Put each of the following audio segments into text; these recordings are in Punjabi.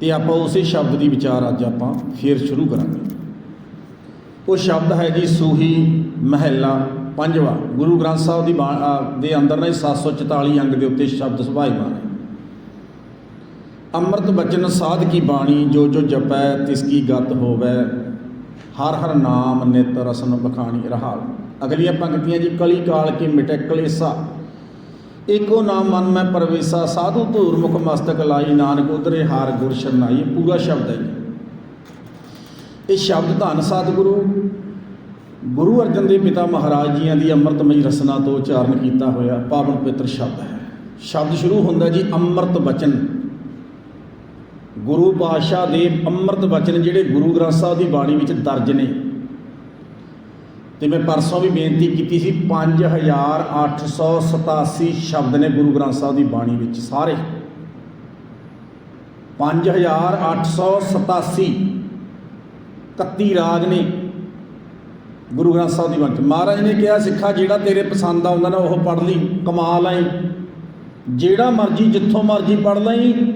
ਤੇ ਆਪਾਂ ਉਸੇ ਸ਼ਬਦ ਦੀ ਵਿਚਾਰ ਅੱਜ ਆਪਾਂ ਫੇਰ ਸ਼ੁਰੂ ਕਰਾਂਗੇ। ਉਹ ਸ਼ਬਦ ਹੈ ਜੀ ਸੂਹੀ ਮਹਿਲਾ ਪੰਜਵਾ। ਗੁਰੂ ਗ੍ਰੰਥ ਸਾਹਿਬ ਦੀ ਬਾ- ਦੇ ਅੰਦਰ ਨੇ 744 ਅੰਗ ਦੇ ਉੱਤੇ ਸ਼ਬਦ ਸੁਭਾਈਮਾਨ ਹੈ। ਅੰਮ੍ਰਿਤ ਬਚਨ ਸਾਧ ਕੀ ਬਾਣੀ, ਜੋ ਜੋ ਜਪੈ ਤਿਸ ਕੀ ਗਤ ਹੋਵੈ, ਹਰ ਹਰ ਨਾਮ ਨਿਤ ਰਸਨ ਬਖਾਣੀ ਰਹਾਉ। ਅਗਲੀ ਆਪਾਂ ਕੀਤੀਆਂ ਜੀ ਕਲੀ ਕਾਲ ਕੇ ਮਿਟੈ ਕਲੇਸਾ। ਏਕੋ ਨਾਮ ਮਨ ਮੈਂ ਪਰਵੇਸਾ ਸਾਧੂ ਧੂਰ ਮੁਖ ਮਸਤਕ ਲਾਈ, ਨਾਨਕ ਉਧਰੇ ਹਾਰ ਗੁਰ ਸ਼ਰਨਾਈ। ਇਹ ਪੂਰਾ ਸ਼ਬਦ ਹੈ ਜੀ। ਇਹ ਸ਼ਬਦ ਧੰਨ ਸਤਿਗੁਰੂ, ਗੁਰੂ ਅਰਜਨ ਦੇਵ ਪਿਤਾ ਮਹਾਰਾਜ ਜੀਆਂ ਦੀ ਅੰਮ੍ਰਿਤਮਈ ਰਸਨਾ ਤੋਂ ਉਚਾਰਨ ਕੀਤਾ ਹੋਇਆ ਪਾਵਨ ਪਵਿੱਤਰ ਸ਼ਬਦ ਹੈ। ਸ਼ਬਦ ਸ਼ੁਰੂ ਹੁੰਦਾ ਜੀ, ਅੰਮ੍ਰਿਤ ਬਚਨ ਗੁਰੂ ਪਾਤਸ਼ਾਹ ਦੇ ਅੰਮ੍ਰਿਤ ਬਚਨ ਜਿਹੜੇ ਗੁਰੂ ਗ੍ਰੰਥ ਸਾਹਿਬ ਦੀ ਬਾਣੀ ਵਿੱਚ ਦਰਜ ਨੇ। ਤੇ ਮੈਂ ਪਰਸੋਂ ਵੀ ਬੇਨਤੀ ਕੀਤੀ ਸੀ 5887 ਸ਼ਬਦ ਨੇ ਗੁਰੂ ਗ੍ਰੰਥ ਸਾਹਿਬ ਦੀ ਬਾਣੀ ਵਿੱਚ ਸਾਰੇ। 5887 31 ਰਾਗ ਨੇ ਗੁਰੂ ਗ੍ਰੰਥ ਸਾਹਿਬ ਦੀ ਬਾਣੀ 'ਚ। ਮਹਾਰਾਜ ਨੇ ਕਿਹਾ, ਸਿੱਖਾ, ਜਿਹੜਾ ਤੇਰੇ ਪਸੰਦ ਆਉਂਦਾ ਨਾ, ਉਹ ਪੜ੍ਹ ਲਈ, ਕਮਾਲ ਆਈ। ਜਿਹੜਾ ਮਰਜ਼ੀ, ਜਿੱਥੋਂ ਮਰਜ਼ੀ ਪੜ੍ਹ ਲਈ,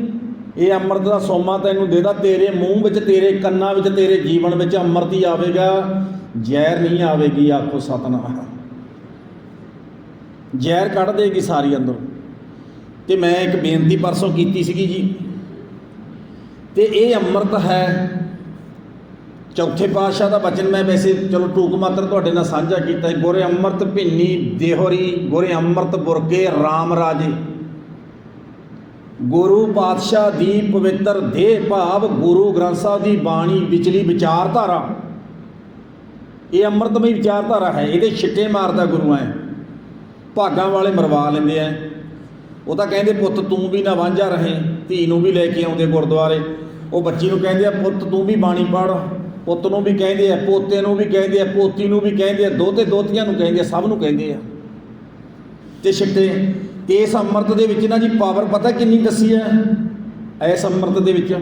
ਇਹ ਅੰਮ੍ਰਿਤ ਦਾ ਸੋਮਾ ਤੈਨੂੰ ਦੇਦਾ ਤੇਰੇ ਮੂੰਹ ਵਿੱਚ, ਤੇਰੇ ਕੰਨਾਂ ਵਿੱਚ, ਤੇਰੇ ਜੀਵਨ ਵਿੱਚ ਅੰਮ੍ਰਿਤ ਹੀ ਆਵੇਗਾ। ਜ਼ਹਿਰ ਨਹੀਂ ਆਵੇਗੀ ਆਖੋ ਸਤਨਾਮ। ਜ਼ਹਿਰ ਕੱਢ ਦੇਗੀ ਸਾਰੀ ਅੰਦਰ। ਤੇ ਮੈਂ ਇੱਕ ਬੇਨਤੀ ਪਰਸੋਂ ਕੀਤੀ ਸੀਗੀ ਜੀ। ਤੇ ਇਹ ਅੰਮ੍ਰਿਤ ਹੈ। ਚੌਥੇ ਪਾਤਸ਼ਾਹ ਦਾ ਬਚਨ ਮੈਂ ਵੈਸੇ ਚਲੋ ਟੂਕ ਮਾਤਰ ਤੁਹਾਡੇ ਨਾਲ ਸਾਂਝਾ ਕੀਤਾ। ਹੈ ਗੋਰੇ ਅੰਮ੍ਰਿਤ ਭਿੰਨੀ ਦੇਹਰੀ, ਗੋਰੇ ਅੰਮ੍ਰਿਤ ਬੁਰਕੇ RAM ਰਾਜੇ। ਗੁਰੂ ਪਾਤਸ਼ਾਹ ਦੀ ਪਵਿੱਤਰ ਦੇਹ ਭਾਵ ਗੁਰੂ ਗ੍ਰੰਥ ਸਾਹਿਬ ਦੀ ਬਾਣੀ ਵਿਚਲੀ ਵਿਚਾਰਧਾਰਾ। ਇਹ ਅੰਮ੍ਰਿਤਮਈ ਵਿਚਾਰਧਾਰਾ ਹੈ, ਇਹਦੇ ਛਿੱਟੇ ਮਾਰਦਾ ਗੁਰੂ ਐ। ਭਾਗਾਂ ਵਾਲੇ ਮਰਵਾ ਲੈਂਦੇ ਐ। ਉਹ ਤਾਂ ਕਹਿੰਦੇ, ਪੁੱਤ, ਤੂੰ ਵੀ ਨਾ ਵਾਂਝਾ ਰਹੇ, ਧੀ ਨੂੰ ਵੀ ਲੈ ਕੇ ਆਉਂਦੇ ਗੁਰਦੁਆਰੇ। ਉਹ ਬੱਚੀ ਨੂੰ ਕਹਿੰਦੇ ਆ, ਪੁੱਤ, ਤੂੰ ਵੀ ਬਾਣੀ ਪੜ੍ਹ। ਪੁੱਤ ਨੂੰ ਵੀ ਕਹਿੰਦੇ ਆ, ਪੋਤੇ ਨੂੰ ਵੀ ਕਹਿੰਦੇ ਆ, ਪੋਤੀ ਨੂੰ ਵੀ ਕਹਿੰਦੇ ਆ ਦੋਤੇ ਦੋਤੀਆਂ ਨੂੰ ਕਹਿੰਦੇ ਆ, ਸਭ ਨੂੰ ਕਹਿੰਦੇ ਆ। ਤੇ ਛਿੱਟੇ ਤੇ ਇਸ ਅੰਮ੍ਰਿਤ ਦੇ ਵਿੱਚ ਨਾ ਜੀ ਪਾਵਰ ਪਤਾ ਕਿੰਨੀ ਦੱਸੀ ਹੈ ਇਸ ਅੰਮ੍ਰਿਤ ਦੇ ਵਿੱਚ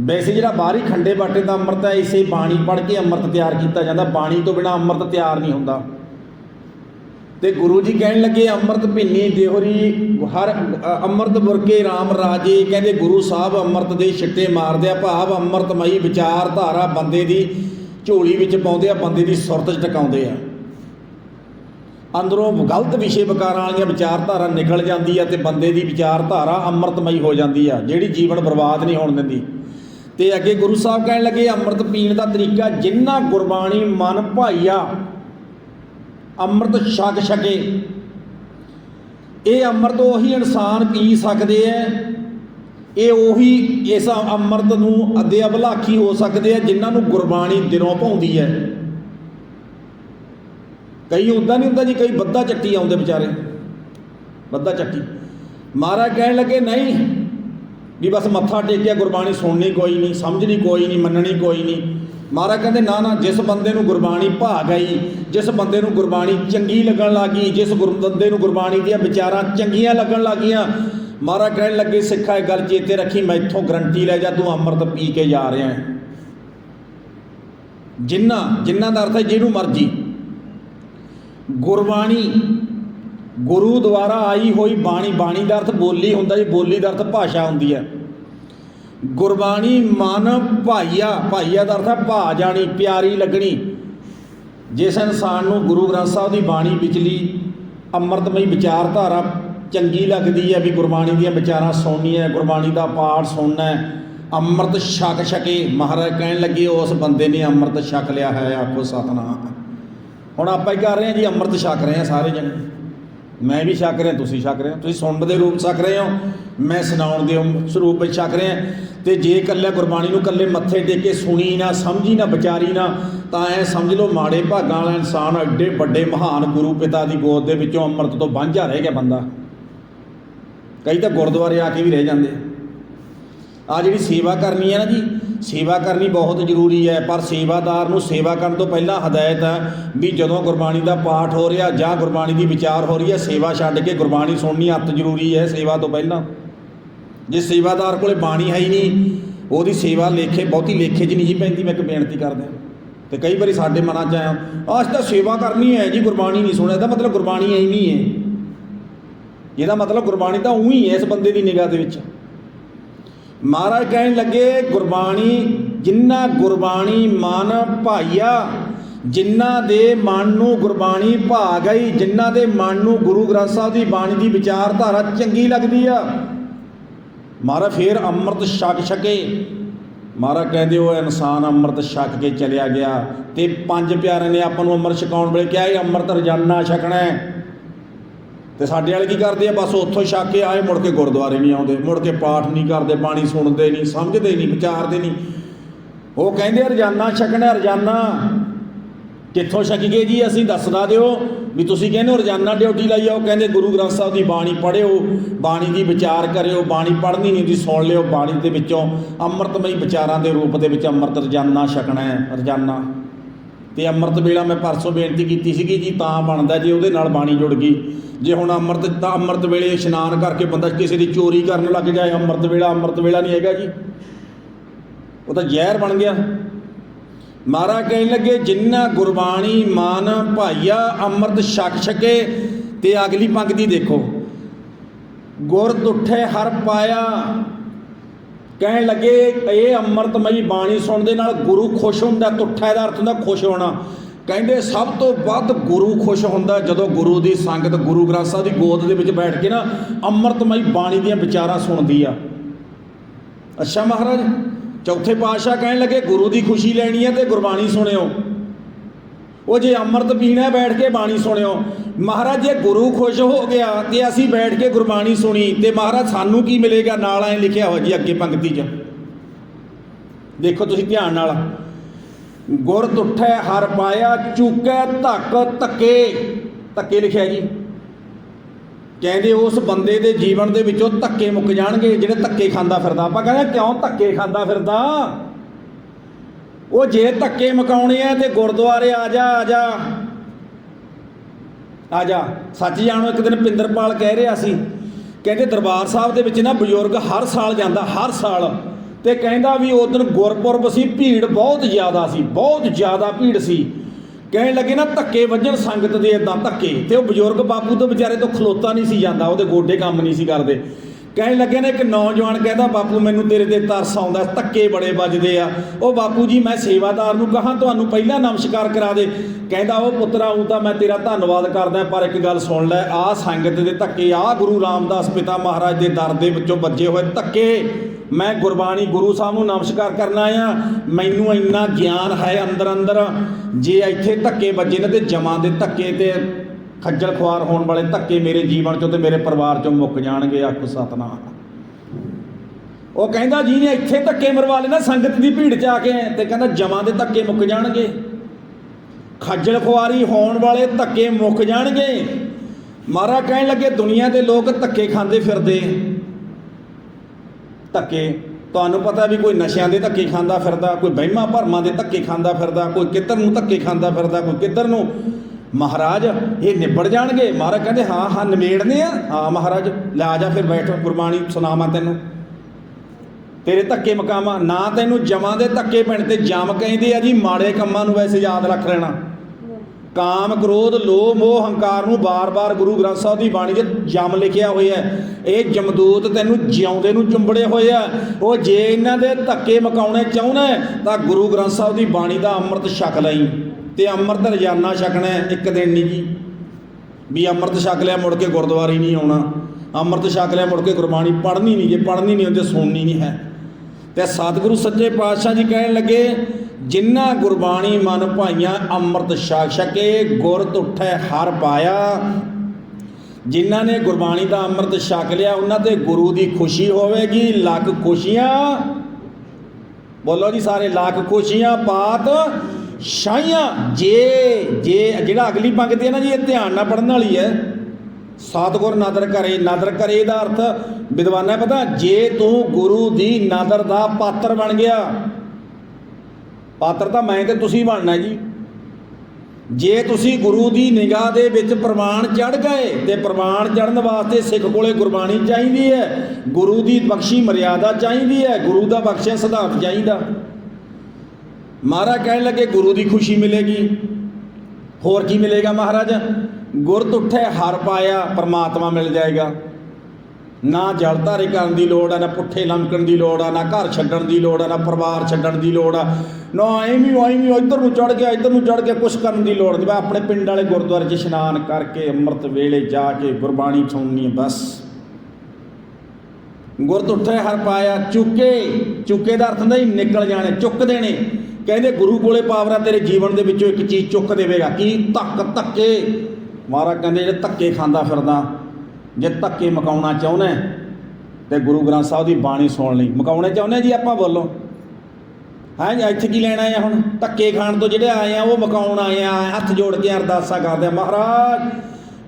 ਵੈਸੇ ਜਿਹੜਾ ਬਾਹਰੀ ਖੰਡੇ ਬਾਟੇ ਦਾ ਅੰਮ੍ਰਿਤ ਹੈ, ਇਸੇ ਬਾਣੀ ਪੜ੍ਹ ਕੇ ਅੰਮ੍ਰਿਤ ਤਿਆਰ ਕੀਤਾ ਜਾਂਦਾ। ਬਾਣੀ ਤੋਂ ਬਿਨਾ ਅੰਮ੍ਰਿਤ ਤਿਆਰ ਨਹੀਂ ਹੁੰਦਾ। ਤੇ ਗੁਰੂ ਜੀ ਕਹਿਣ ਲੱਗੇ, ਅੰਮ੍ਰਿਤ ਭਿੰਨੀ ਦੇਹਰੀ ਹਰ ਅੰਮ੍ਰਿਤ ਬੁਰਕੇ RAM ਰਾਜੇ। ਕਹਿੰਦੇ, ਗੁਰੂ ਸਾਹਿਬ, ਅੰਮ੍ਰਿਤ ਦੇ ਛਿੱਟੇ ਮਾਰਦੇ ਆ ਭਾਵ, ਅੰਮ੍ਰਿਤਮਈ ਵਿਚਾਰਧਾਰਾ ਬੰਦੇ ਦੀ ਝੋਲੀ ਵਿੱਚ ਪਾਉਂਦੇ ਆ, ਬੰਦੇ ਦੀ ਸੁਰਤ 'ਚ ਟਿਕਾਉਂਦੇ ਆ। ਅੰਦਰੋਂ ਗਲਤ ਵਿਸ਼ੇ ਵਿਕਾਰਾਂ ਵਾਲੀਆਂ ਵਿਚਾਰਧਾਰਾ ਨਿਕਲ ਜਾਂਦੀ ਆ ਤੇ ਬੰਦੇ ਦੀ ਵਿਚਾਰਧਾਰਾ ਅੰਮ੍ਰਿਤਮਈ ਹੋ ਜਾਂਦੀ ਆ, ਜਿਹੜੀ ਜੀਵਨ ਬਰਬਾਦ ਨਹੀਂ ਹੋਣ ਦਿੰਦੀ। ਤੇ ਅੱਗੇ ਗੁਰੂ ਸਾਹਿਬ ਕਹਿਣ ਲੱਗੇ, ਅੰਮ੍ਰਿਤ ਪੀਣ ਦਾ ਤਰੀਕਾ ਜਿੰਨਾ ਗੁਰਬਾਣੀ ਮਨ ਭਾਈਆ, ਅੰਮ੍ਰਿਤ ਛਕ ਛਕੇ। ਇਹ ਅੰਮ੍ਰਿਤ ਉਹੀ ਇਨਸਾਨ ਪੀ ਸਕਦੇ ਐ, ਇਹ ਉਹੀ ਇਸ ਅੰਮ੍ਰਿਤ ਨੂੰ ਅੱਧੇ ਅਭਲਾਖੀ ਹੋ ਸਕਦੇ ਆ ਜਿਨ੍ਹਾਂ ਨੂੰ ਗੁਰਬਾਣੀ ਦਿਨੋਂ ਪਾਉਂਦੀ ਹੈ ਕਈ ਉਦਾਂ ਨਹੀਂ ਹੁੰਦਾ ਜੀ, ਕਈ ਬੱਦਾ ਚੱਟੀ ਆਉਂਦੇ ਵਿਚਾਰੇ। ਬੱਦਾ ਚੱਟੀ ਮਹਾਰਾਜ ਕਹਿਣ ਲੱਗੇ, ਨਹੀਂ ਵੀ ਬਸ ਮੱਥਾ ਟੇਕਿਆ, ਗੁਰਬਾਣੀ ਸੁਣਨੀ ਕੋਈ ਨਹੀਂ, ਸਮਝਣੀ ਕੋਈ ਨਹੀਂ, ਮੰਨਣੀ ਕੋਈ ਨਹੀਂ। ਮਹਾਰਾਜ ਕਹਿੰਦੇ, ਨਾ ਨਾ, ਜਿਸ ਬੰਦੇ ਨੂੰ ਗੁਰਬਾਣੀ ਭਾ ਗਈ ਜਿਸ ਬੰਦੇ ਨੂੰ ਗੁਰਬਾਣੀ ਚੰਗੀ ਲੱਗਣ ਲੱਗੀ, ਜਿਸ ਗੁਰ ਨੂੰ ਗੁਰਬਾਣੀ ਦੀਆਂ ਵਿਚਾਰਾਂ ਚੰਗੀਆਂ ਲੱਗਣ ਲੱਗੀਆਂ, ਮਹਾਰਾਜ ਕਹਿਣ ਲੱਗੇ, ਸਿੱਖਾ, ਇਹ ਗੱਲ ਚੇਤੇ ਰੱਖੀ, ਮੈਂ ਇੱਥੋਂ ਗਰੰਟੀ ਲੈ ਜਾ, ਤੂੰ ਅੰਮ੍ਰਿਤ ਪੀ ਕੇ ਜਾ ਰਿਹਾ ਹੈ। ਜਿੰਨਾ ਜਿੰਨਾ ਦਾ ਅਰਥ ਹੈ, ਜਿਹਨੂੰ ਮਰਜ਼ੀ। ਗੁਰਬਾਣੀ ਗੁਰੂ ਦੁਆਰਾ ਆਈ ਹੋਈ ਬਾਣੀ ਬਾਣੀ ਦਾ ਅਰਥ ਬੋਲੀ ਹੁੰਦਾ ਜੀ, ਬੋਲੀ ਦਾ ਅਰਥ ਭਾਸ਼ਾ ਹੁੰਦੀ ਹੈ। ਗੁਰਬਾਣੀ ਮਨ ਭਾਈਆ ਭਾਈਆ ਦਾ ਅਰਥ ਹੈ ਭਾ ਜਾਣੀ, ਪਿਆਰੀ ਲੱਗਣੀ। ਜਿਸ ਇਨਸਾਨ ਨੂੰ ਗੁਰੂ ਗ੍ਰੰਥ ਸਾਹਿਬ ਦੀ ਬਾਣੀ ਵਿਚਲੀ ਅੰਮ੍ਰਿਤਮਈ ਵਿਚਾਰਧਾਰਾ ਚੰਗੀ ਲੱਗਦੀ ਹੈ ਵੀ ਗੁਰਬਾਣੀ ਦੀਆਂ ਵਿਚਾਰਾਂ ਸੁਣਨੀਆਂ, ਗੁਰਬਾਣੀ ਦਾ ਪਾਠ ਸੁਣਨਾ ਅੰਮ੍ਰਿਤ ਛਕ ਛਕੇ, ਮਹਾਰਾਜ ਕਹਿਣ ਲੱਗੇ, ਉਸ ਬੰਦੇ ਨੇ ਅੰਮ੍ਰਿਤ ਛਕ ਲਿਆ ਹੈ, ਆਖੋ ਸਤਨਾਮ। ਹੁਣ ਆਪਾਂ ਹੀ ਕਰ ਰਹੇ ਹਾਂ ਜੀ, ਅੰਮ੍ਰਿਤ ਛਕ ਰਹੇ ਹਾਂ ਸਾਰੇ ਜਣੇ। ਮੈਂ ਵੀ ਛਕ ਰਿਹਾ, ਤੁਸੀਂ ਛਕ ਰਹੇ ਹੋ। ਤੁਸੀਂ ਸੁਣਨ ਦੇ ਰੂਪ ਛਕ ਰਹੇ ਹੋ। ਮੈਂ ਸੁਣਾਉਣ ਦੇ ਸਰੂਪ ਵਿੱਚ ਛਕ ਰਿਹਾ। ਤੇ ਜੇ ਇਕੱਲੇ ਗੁਰਬਾਣੀ ਨੂੰ ਇਕੱਲੇ ਮੱਥੇ ਟੇਕ ਕੇ ਸੁਣੀ ਨਾ, ਸਮਝੀ ਨਾ, ਵਿਚਾਰੀ ਨਾ, ਤਾਂ ਐ ਸਮਝ ਲਓ ਮਾੜੇ ਭਾਗਾਂ ਵਾਲਾ ਇਨਸਾਨ ਐਡੇ ਵੱਡੇ ਮਹਾਨ ਗੁਰੂ ਪਿਤਾ ਦੀ ਗੋਦ ਦੇ ਵਿੱਚੋਂ ਅੰਮ੍ਰਿਤ ਤੋਂ ਵਾਂਝਾ ਰਹਿ ਗਿਆ ਬੰਦਾ। ਕਈ ਤਾਂ ਗੁਰਦੁਆਰੇ ਆ ਕੇ ਵੀ ਰਹਿ ਜਾਂਦੇ। ਆ ਜਿਹੜੀ ਸੇਵਾ ਕਰਨੀ ਹੈ ਨਾ ਜੀ, ਸੇਵਾ ਕਰਨੀ ਬਹੁਤ ਜ਼ਰੂਰੀ ਹੈ, ਪਰ ਸੇਵਾਦਾਰ ਨੂੰ ਸੇਵਾ ਕਰਨ ਤੋਂ ਪਹਿਲਾਂ ਹਦਾਇਤ ਹੈ ਵੀ ਜਦੋਂ ਗੁਰਬਾਣੀ ਦਾ ਪਾਠ ਹੋ ਰਿਹਾ ਜਾਂ ਗੁਰਬਾਣੀ ਦੀ ਵਿਚਾਰ ਹੋ ਰਹੀ ਹੈ, ਸੇਵਾ ਛੱਡ ਕੇ ਗੁਰਬਾਣੀ ਸੁਣਨੀ ਅਤ ਜ਼ਰੂਰੀ ਹੈ ਸੇਵਾ ਤੋਂ ਪਹਿਲਾਂ। ਜੇ ਸੇਵਾਦਾਰ ਕੋਲੇ ਬਾਣੀ ਹੈ ਹੀ ਨਹੀਂ, ਉਹਦੀ ਸੇਵਾ ਲੇਖੇ, ਬਹੁਤੀ ਲੇਖੇ 'ਚ ਨਹੀਂ ਜੀ ਪੈਂਦੀ, ਮੈਂ ਇੱਕ ਬੇਨਤੀ ਕਰਦਾ। ਤੇ ਕਈ ਵਾਰੀ ਸਾਡੇ ਮਨਾਂ 'ਚ ਆਇਆ, ਆਹ ਤਾਂ ਸੇਵਾ ਕਰਨੀ ਹੈ ਜੀ, ਗੁਰਬਾਣੀ ਨਹੀਂ ਸੁਣਿਆ। ਇਹਦਾ ਮਤਲਬ ਗੁਰਬਾਣੀ ਹੈ ਹੀ ਨਹੀਂ ਹੈ। ਇਹਦਾ ਮਤਲਬ ਗੁਰਬਾਣੀ ਤਾਂ ਉਹੀ ਹੈ ਇਸ ਬੰਦੇ ਦੀ ਨਿਗਾਹ ਦੇ ਵਿੱਚ। ਮਹਾਰਾਜ ਕਹਿਣ ਲੱਗੇ, ਗੁਰਬਾਣੀ ਜਿੰਨਾ ਗੁਰਬਾਣੀ ਮਨ ਭਾਈਆ ਜਿਨ੍ਹਾਂ ਦੇ ਮਨ ਨੂੰ ਗੁਰਬਾਣੀ ਭਾ ਗਈ ਜਿਨ੍ਹਾਂ ਦੇ ਮਨ ਨੂੰ ਗੁਰੂ ਗ੍ਰੰਥ ਸਾਹਿਬ ਦੀ ਬਾਣੀ ਦੀ ਵਿਚਾਰਧਾਰਾ ਚੰਗੀ ਲੱਗਦੀ ਆ। ਮਹਾਰਾਜ ਫੇਰ ਅੰਮ੍ਰਿਤ ਛਕ ਛਕੇ। ਮਹਾਰਾਜ ਕਹਿੰਦੇ, ਉਹ ਇਨਸਾਨ ਅੰਮ੍ਰਿਤ ਛਕ ਕੇ ਚਲਿਆ ਗਿਆ ਤੇ ਪੰਜ ਪਿਆਰਿਆਂ ਨੇ ਆਪਾਂ ਨੂੰ ਅੰਮ੍ਰਿਤ ਛਕਾਉਣ ਵੇਲੇ ਕਿਹਾ, ਇਹ ਅੰਮ੍ਰਿਤ ਰੋਜ਼ਾਨਾ ਛਕਣਾ ਹੈ। ਤੇ ਸਾਡੇ ਵਾਲੇ ਕੀ ਕਰਦੇ ਆ? ਬਸ ਉੱਥੋਂ ਛਕ ਕੇ ਆਏ, ਮੁੜ ਕੇ ਗੁਰਦੁਆਰੇ ਨਹੀਂ ਆਉਂਦੇ, ਮੁੜ ਕੇ ਪਾਠ ਨਹੀਂ ਕਰਦੇ, ਬਾਣੀ ਸੁਣਦੇ ਨਹੀਂ, ਸਮਝਦੇ ਨਹੀਂ, ਵਿਚਾਰਦੇ ਨਹੀਂ। ਉਹ ਕਹਿੰਦੇ ਆ, ਰੋਜ਼ਾਨਾ ਛਕਣਾ ਰੋਜ਼ਾਨਾ। ਕਿੱਥੋਂ ਛਕ ਗਏ ਜੀ? ਅਸੀਂ ਦੱਸਦਾ ਦਿਓ ਵੀ ਤੁਸੀਂ ਕਹਿੰਦੇ ਹੋ, ਰੋਜ਼ਾਨਾ ਡਿਊਟੀ ਲਈ ਆਓ ਕਹਿੰਦੇ ਗੁਰੂ ਗ੍ਰੰਥ ਸਾਹਿਬ ਦੀ ਬਾਣੀ ਪੜ੍ਹਿਓ, ਬਾਣੀ ਦੀ ਵਿਚਾਰ ਕਰਿਓ, ਬਾਣੀ ਪੜ੍ਹਨੀ ਨਹੀਂ ਦੀ ਸੁਣ ਲਿਓ। ਬਾਣੀ ਦੇ ਵਿੱਚੋਂ ਅੰਮ੍ਰਿਤਮਈ ਵਿਚਾਰਾਂ ਦੇ ਰੂਪ ਦੇ ਵਿੱਚ ਅੰਮ੍ਰਿਤ ਰੋਜ਼ਾਨਾ ਛਕਣਾ ਹੈ, ਰੋਜ਼ਾਨਾ। ਤੇ ਅੰਮ੍ਰਿਤ ਵੇਲਾ ਮੈਂ ਪਰਸੋਂ ਬੇਨਤੀ ਕੀਤੀ ਸੀਗੀ ਜੀ, ਤਾਂ ਬਣਦਾ ਜੇ ਉਹਦੇ ਨਾਲ ਬਾਣੀ ਜੁੜ ਗਈ। ਜੇ ਹੁਣ ਅੰਮ੍ਰਿਤ, ਤਾਂ ਅੰਮ੍ਰਿਤ ਵੇਲੇ ਇਸ਼ਨਾਨ ਕਰਕੇ ਬੰਦਾ ਕਿਸੇ ਦੀ ਚੋਰੀ ਕਰਨ ਲੱਗ ਜਾਏ, ਅੰਮ੍ਰਿਤ ਵੇਲਾ ਅੰਮ੍ਰਿਤ ਵੇਲਾ ਨਹੀਂ ਹੈਗਾ ਜੀ। ਉਹ ਤਾਂ ਜ਼ਹਿਰ ਬਣ ਗਿਆ। ਮਹਾਰਾਜ ਕਹਿਣ ਲੱਗੇ, ਜਿੰਨਾ ਗੁਰਬਾਣੀ ਮਾਨ ਭਾਈਆ ਅੰਮ੍ਰਿਤ ਛਕ ਛਕੇ ਤੇ ਅਗਲੀ ਪੰਕਤੀ ਦੇਖੋ। ਗੁਰ ਤੁਠੇ ਹਰ ਪਾਇਆ ਕਹਿਣ ਲੱਗੇ ਇਹ ਅੰਮ੍ਰਿਤਮਈ ਬਾਣੀ ਸੁਣਨ ਦੇ ਨਾਲ ਗੁਰੂ ਖੁਸ਼ ਹੁੰਦਾ, ਤੁਠਾ ਦਾ ਅਰਥ ਹੁੰਦਾ ਖੁਸ਼ ਹੋਣਾ। ਕਹਿੰਦੇ ਸਭ ਤੋਂ ਵੱਧ ਗੁਰੂ ਖੁਸ਼ ਹੁੰਦਾ ਜਦੋਂ ਗੁਰੂ ਦੀ ਸੰਗਤ, ਗੁਰੂ ਗ੍ਰੰਥ ਸਾਹਿਬ ਦੀ ਗੋਦ ਦੇ ਵਿੱਚ ਬੈਠ ਕੇ ਨਾ ਅੰਮ੍ਰਿਤਮਈ ਬਾਣੀ ਦੀਆਂ ਵਿਚਾਰਾਂ ਸੁਣਦੀ ਆ। ਅੱਛਾ ਮਹਾਰਾਜ, ਚੌਥੇ ਪਾਤਸ਼ਾਹ ਕਹਿਣ ਲੱਗੇ, ਗੁਰੂ ਦੀ ਖੁਸ਼ੀ ਲੈਣੀ ਹੈ ਤੇ ਗੁਰਬਾਣੀ ਸੁਣਿਓ। ਉਹ ਜੇ ਅੰਮ੍ਰਿਤ ਪੀਣਾ ਬੈਠ ਕੇ ਬਾਣੀ ਸੁਣਿਓ ਮਹਾਰਾਜ, ਜੇ ਗੁਰੂ ਖੁਸ਼ ਹੋ ਗਿਆ ਤੇ ਅਸੀਂ ਬੈਠ ਕੇ ਗੁਰਬਾਣੀ ਸੁਣੀ ਤੇ ਮਹਾਰਾਜ, ਸਾਨੂੰ ਕੀ ਮਿਲੇਗਾ? ਨਾਲ ਐ ਲਿਖਿਆ ਹੋਇਆ ਜੀ ਅੱਗੇ ਪੰਕਤੀ 'ਚ। ਦੇਖੋ ਤੁਸੀਂ ਧਿਆਨ ਨਾਲ। ਗੁਰ ਤੁਠੈ ਹਰ ਪਾਇਆ, ਚੁਕੈ, ਧੱਕ, ਧੱਕੇ। ਧੱਕੇ ਲਿਖਿਆ ਜੀ। ਕਹਿੰਦੇ ਉਸ ਬੰਦੇ ਦੇ ਜੀਵਨ ਦੇ ਵਿੱਚੋਂ ਧੱਕੇ ਮੁੱਕ ਜਾਣਗੇ, ਜਿਹੜੇ ਧੱਕੇ ਖਾਂਦਾ ਫਿਰਦਾ। ਆਪਾਂ ਕਹਿੰਦੇ ਕਿਉਂ ਧੱਕੇ ਖਾਂਦਾ ਫਿਰਦਾ? ਉਹ ਜੇ ਧੱਕੇ ਮਕਾਉਣੇ ਆ ਤੇ ਗੁਰਦੁਆਰੇ ਆ ਜਾ ਆ ਜਾ। ਆ ਜਾ, ਸੱਚ ਜਾਣੋ, ਇੱਕ ਦਿਨ ਪਿੰਦਰਪਾਲ ਕਹਿ ਰਿਹਾ ਸੀ, ਕਹਿੰਦੇ ਦਰਬਾਰ ਸਾਹਿਬ ਦੇ ਵਿੱਚ ਨਾ ਬਜ਼ੁਰਗ ਹਰ ਸਾਲ ਜਾਂਦਾ, ਹਰ ਸਾਲ। ਤੇ ਕਹਿੰਦਾ ਵੀ ਉਸ ਦਿਨ ਗੁਰਪੁਰਬ ਸੀ, ਭੀੜ ਬਹੁਤ ਜ਼ਿਆਦਾ ਸੀ, ਬਹੁਤ ਜ਼ਿਆਦਾ ਭੀੜ ਸੀ। ਕਹਿਣ ਲੱਗੇ ਨਾ, ਧੱਕੇ ਵੱਜਣ ਸੰਗਤ ਦੇ ਇਦਾਂ ਧੱਕੇ, ਤੇ ਉਹ ਬਜ਼ੁਰਗ ਬਾਪੂ ਤੋਂ ਵਿਚਾਰੇ ਤੋਂ ਖਲੋਤਾ ਨਹੀਂ ਸੀ ਜਾਂਦਾ, ਉਹਦੇ ਗੋਡੇ ਕੰਮ ਨਹੀਂ ਸੀ ਕਰਦੇ। ਕਹਿਣ ਲੱਗੇ ਨੇ ਇੱਕ ਨੌਜਵਾਨ ਕਹਿੰਦਾ, ਬਾਪੂ, ਮੈਨੂੰ ਤੇਰੇ ਤੇ ਤਰਸ ਆਉਂਦਾ, ਧੱਕੇ ਬੜੇ ਵੱਜਦੇ ਆ। ਉਹ, ਬਾਪੂ ਜੀ, ਮੈਂ ਸੇਵਾਦਾਰ ਨੂੰ ਕਹਾਂ, ਤੁਹਾਨੂੰ ਪਹਿਲਾਂ ਨਮਸਕਾਰ ਕਰਾ ਦੇ। ਕਹਿੰਦਾ, ਉਹ ਪੁੱਤਰਾ ਉਹ ਤਾਂ ਮੈਂ ਤੇਰਾ ਧੰਨਵਾਦ ਕਰਦਾ, ਪਰ ਇੱਕ ਗੱਲ ਸੁਣ ਲੈ ਆਹ ਸੰਗਤ ਦੇ ਧੱਕੇ ਆਹ ਗੁਰੂ ਰਾਮਦਾਸ ਪਿਤਾ ਮਹਾਰਾਜ ਦੇ ਦਰ ਦੇ ਵਿੱਚੋਂ ਵੱਜੇ ਹੋਏ ਧੱਕੇ। ਮੈਂ ਗੁਰਬਾਣੀ ਗੁਰੂ ਸਾਹਿਬ ਨੂੰ ਨਮਸਕਾਰ ਕਰਨ ਆਇਆ। ਮੈਨੂੰ ਇੰਨਾ ਗਿਆਨ ਹੈ ਅੰਦਰ ਅੰਦਰ ਜੇ ਇੱਥੇ ਧੱਕੇ ਵੱਜੇ ਨੇ ਤੇ ਜਮਾਂ ਦੇ ਧੱਕੇ ਤੇ ਖੱਜਲ ਖੁਆਰ ਹੋਣ ਵਾਲੇ ਧੱਕੇ ਮੇਰੇ ਜੀਵਨ ਚੋਂ ਤੇ ਮੇਰੇ ਪਰਿਵਾਰ ਚੋਂ ਮੁੱਕ ਜਾਣਗੇ, ਆਖੋ ਸਤਨਾਮ। ਉਹ ਕਹਿੰਦਾ, ਜੀ ਨੇ ਇੱਥੇ ਧੱਕੇ ਮਰਵਾ ਲੈਣਾ ਸੰਗਤ ਦੀ ਭੀੜ ਚ ਆ ਕੇ ਤੇ ਕਹਿੰਦਾ, ਜਮਾਂ ਦੇ ਧੱਕੇ ਮੁੱਕ ਜਾਣਗੇ। ਖੱਜਲ ਖੁਆਰੀ ਹੋਣ ਵਾਲੇ ਧੱਕੇ ਮੁੱਕ ਜਾਣਗੇ। ਮਹਾਰਾਜ ਕਹਿਣ ਲੱਗੇ, ਦੁਨੀਆ ਦੇ ਲੋਕ ਧੱਕੇ ਖਾਂਦੇ ਫਿਰਦੇ ਧੱਕੇ, ਤੁਹਾਨੂੰ ਪਤਾ ਵੀ ਕੋਈ ਨਸ਼ਿਆਂ ਦੇ ਧੱਕੇ ਖਾਂਦਾ ਫਿਰਦਾ, ਕੋਈ ਵਹਿਮਾਂ ਭਰਮਾਂ ਦੇ ਧੱਕੇ ਖਾਂਦਾ ਫਿਰਦਾ, ਕੋਈ ਕਿੱਧਰ ਨੂੰ ਧੱਕੇ ਖਾਂਦਾ ਫਿਰਦਾ, ਕੋਈ ਕਿੱਧਰ ਨੂੰ ਮਹਾਰਾਜ, ਇਹ ਨਿਬੜ ਜਾਣਗੇ। ਮਹਾਰਾਜ ਕਹਿੰਦੇ, ਹਾਂ ਹਾਂ, ਨਿਬੇੜਨੇ ਆ। ਹਾਂ, ਮਹਾਰਾਜ, ਲੈ ਆ ਜਾ ਫਿਰ ਬੈਠ, ਗੁਰਬਾਣੀ ਸੁਣਾਵਾਂ ਤੈਨੂੰ। ਤੇਰੇ ਧੱਕੇ ਮਕਾਵਾਂ ਨਾ ਤੈਨੂੰ ਜਮਾਂ ਦੇ ਧੱਕੇ ਪੈਣ ਤੇ ਜਮ ਕਹਿੰਦੇ ਆ ਜੀ, ਮਾੜੇ ਕੰਮਾਂ ਨੂੰ ਵੈਸੇ ਯਾਦ ਰੱਖ ਲੈਣਾ। ਕਾਮ ਕ੍ਰੋਧ, ਲੋਭ, ਮੋਹ, ਹੰਕਾਰ ਨੂੰ ਬਾਰ-ਬਾਰ ਗੁਰੂ ਗ੍ਰੰਥ ਸਾਹਿਬ ਦੀ ਬਾਣੀ 'ਚ ਜਮ ਲਿਖਿਆ ਹੋਇਆ ਇਹ ਜਮਦੂਤ ਤੈਨੂੰ ਜਿਉਂਦੇ ਨੂੰ ਚੁੰਬੜੇ ਹੋਏ ਆ। ਉਹ ਜੇ ਇਹਨਾਂ ਦੇ ਧੱਕੇ ਮਕਾਉਣੇ ਚਾਹੁੰਦਾ ਤਾਂ ਗੁਰੂ ਗ੍ਰੰਥ ਸਾਹਿਬ ਦੀ ਬਾਣੀ ਦਾ ਅੰਮ੍ਰਿਤ ਛਕ ਲਈ। ਤੇ ਅੰਮ੍ਰਿਤ ਰੋਜ਼ਾਨਾ ਛਕਣਾ ਇੱਕ ਦਿਨ ਨਹੀਂ ਜੀ। ਵੀ ਅੰਮ੍ਰਿਤ ਛਕ ਲਿਆ, ਮੁੜ ਕੇ ਗੁਰਦੁਆਰੇ ਨਹੀਂ ਆਉਣਾ। ਅੰਮ੍ਰਿਤ ਛਕ ਲਿਆ, ਮੁੜ ਕੇ ਗੁਰਬਾਣੀ ਪੜ੍ਹਨੀ ਨਹੀਂ, ਜੇ ਪੜ੍ਹਨੀ ਨਹੀਂ ਹੁੰਦੀ ਸੁਣਨੀ ਨਹੀਂ ਹੈ। ਤੇ ਸਤਿਗੁਰੂ ਸੱਚੇ ਪਾਤਸ਼ਾਹ ਜੀ ਕਹਿਣ ਲੱਗੇ ਜਿਨ੍ਹਾਂ ਗੁਰਬਾਣੀ ਮਨ ਭਾਈਆਂ ਅੰਮ੍ਰਿਤ ਛਕ ਛਕੇ, ਗੁਰ ਤੁਠੈ ਹਰ ਪਾਇਆ। ਜਿਨ੍ਹਾਂ ਨੇ ਗੁਰਬਾਣੀ ਦਾ ਅੰਮ੍ਰਿਤ ਛਕ ਲਿਆ, ਉਹਨਾਂ ਤੇ ਗੁਰੂ ਦੀ ਖੁਸ਼ੀ ਹੋਵੇਗੀ। ਲੱਖ ਖੁਸ਼ੀਆਂ। ਬੋਲੋ ਜੀ ਸਾਰੇ, ਲੱਖ ਖੁਸ਼ੀਆਂ ਪਾਤ ਸ਼ਾਈਆਂ ਜੇ ਜੇ, ਜਿਹੜਾ ਅਗਲੀ ਪੰਕਤੀ ਹੈ ਨਾ ਜੀ, ਇਹ ਧਿਆਨ ਨਾਲ ਪੜਨ ਵਾਲੀ ਹੈ। ਸਤਿਗੁਰ ਨਦਰ ਕਰੇ ਨਦਰ ਕਰੇ ਦਾ ਅਰਥ, ਵਿਦਵਾਨਾਂ ਪਤਾ, ਜੇ ਤੂੰ ਗੁਰੂ ਦੀ ਨਦਰ ਦਾ ਪਾਤਰ ਬਣ ਗਿਆ, ਪਾਤਰ ਤਾਂ ਮੈਂ ਤੇ ਤੁਸੀਂ ਬਣਨਾ ਜੀ। ਜੇ ਤੁਸੀਂ ਗੁਰੂ ਦੀ ਨਿਗਾਹ ਦੇ ਵਿੱਚ ਪ੍ਰਮਾਣ ਚੜ ਗਏ, ਤੇ ਪ੍ਰਮਾਣ ਚੜਨ ਵਾਸਤੇ ਸਿੱਖ ਕੋਲੇ ਗੁਰਬਾਣੀ ਚਾਹੀਦੀ ਹੈ। ਗੁਰੂ ਦੀ ਬਖਸ਼ੀ ਮਰਿਆਦਾ ਚਾਹੀਦੀ ਹੈ, ਗੁਰੂ ਦਾ ਬਖਸ਼ਿਆ ਸਿਧਾਂਤ ਚਾਹੀਦਾ। ਮਹਾਰਾਜ ਕਹਿਣ ਲੱਗੇ, ਗੁਰੂ ਦੀ ਖੁਸ਼ੀ ਮਿਲੇਗੀ। ਹੋਰ ਕੀ ਮਿਲੇਗਾ ਮਹਾਰਾਜ? ਗੁਰ ਤੁਠੇ ਹਰ ਪਾਇਆ, ਪਰਮਾਤਮਾ ਮਿਲ ਜਾਏਗਾ। ਨਾ ਜਲਧਾਰੇ ਕਰਨ ਦੀ ਲੋੜ ਆ, ਨਾ ਪੁੱਠੇ ਲੰਕਣ ਦੀ ਲੋੜ ਆ, ਨਾ ਘਰ ਛੱਡਣ ਦੀ ਲੋੜ ਆ, ਨਾ ਪਰਿਵਾਰ ਛੱਡਣ ਦੀ ਲੋੜ ਆ। ਨਾ ਐਵੇਂ ਐਵੇਂ ਇੱਧਰ ਨੂੰ ਚੜ ਗਿਆ, ਇੱਧਰ ਨੂੰ ਚੜ ਗਿਆ, ਕੁਛ ਕਰਨ ਦੀ ਲੋੜ ਨਹੀਂ। ਬਸ ਆਪਣੇ ਪਿੰਡ ਵਾਲੇ ਗੁਰਦੁਆਰੇ 'ਚ ਇਸ਼ਨਾਨ ਕਰਕੇ ਅੰਮ੍ਰਿਤ ਵੇਲੇ ਜਾ ਕੇ ਗੁਰਬਾਣੀ ਸੁਣਨੀ ਬਸ। ਗੁਰਤ ਉੱਠੇ, ਹਰ ਪਾਇਆ, ਚੁੱਕੇ। ਚੁੱਕੇ ਦਾ ਅਰਥ ਹੁੰਦਾ ਹੀ ਨਿਕਲ ਜਾਣੇ, ਚੁੱਕ ਦੇਣੇ। ਕਹਿੰਦੇ ਗੁਰੂ ਕੋਲੇ ਪਾਵਰਾ ਤੇਰੇ ਜੀਵਨ ਦੇ ਵਿੱਚੋਂ ਇੱਕ ਚੀਜ਼ ਚੁੱਕ ਦੇਵੇਗਾ। ਕੀ? ਧੱਕ ਧੱਕੇ। ਮਹਾਰਾਜ ਕਹਿੰਦੇ ਜਿਹੜੇ ਧੱਕੇ ਖਾਂਦਾ ਫਿਰਦਾ ਜੇ ਧੱਕੇ ਮਕਾਉਣਾ ਚਾਹੁੰਦਾ ਹੈ, ਤੇ ਗੁਰੂ ਗ੍ਰੰਥ ਸਾਹਿਬ ਦੀ ਬਾਣੀ ਸੁਣ ਲਈ। ਮਕਾਉਣੇ ਚਾਹੁੰਦੇ ਜੀ ਆਪਾਂ ਬੋਲੋ। ਹਾਂ ਜੀ ਇੱਥੇ ਕੀ ਲੈਣਾ ਆ ਹੁਣ? ਧੱਕੇ ਖਾਣ ਤੋਂ ਜਿਹੜੇ ਆਏ ਆ ਉਹ ਮਕਾਉਣ ਆਏ ਆ ਹੱਥ ਜੋੜ ਕੇ ਅਰਦਾਸਾਂ ਕਰਦੇ ਆ। ਮਹਾਰਾਜ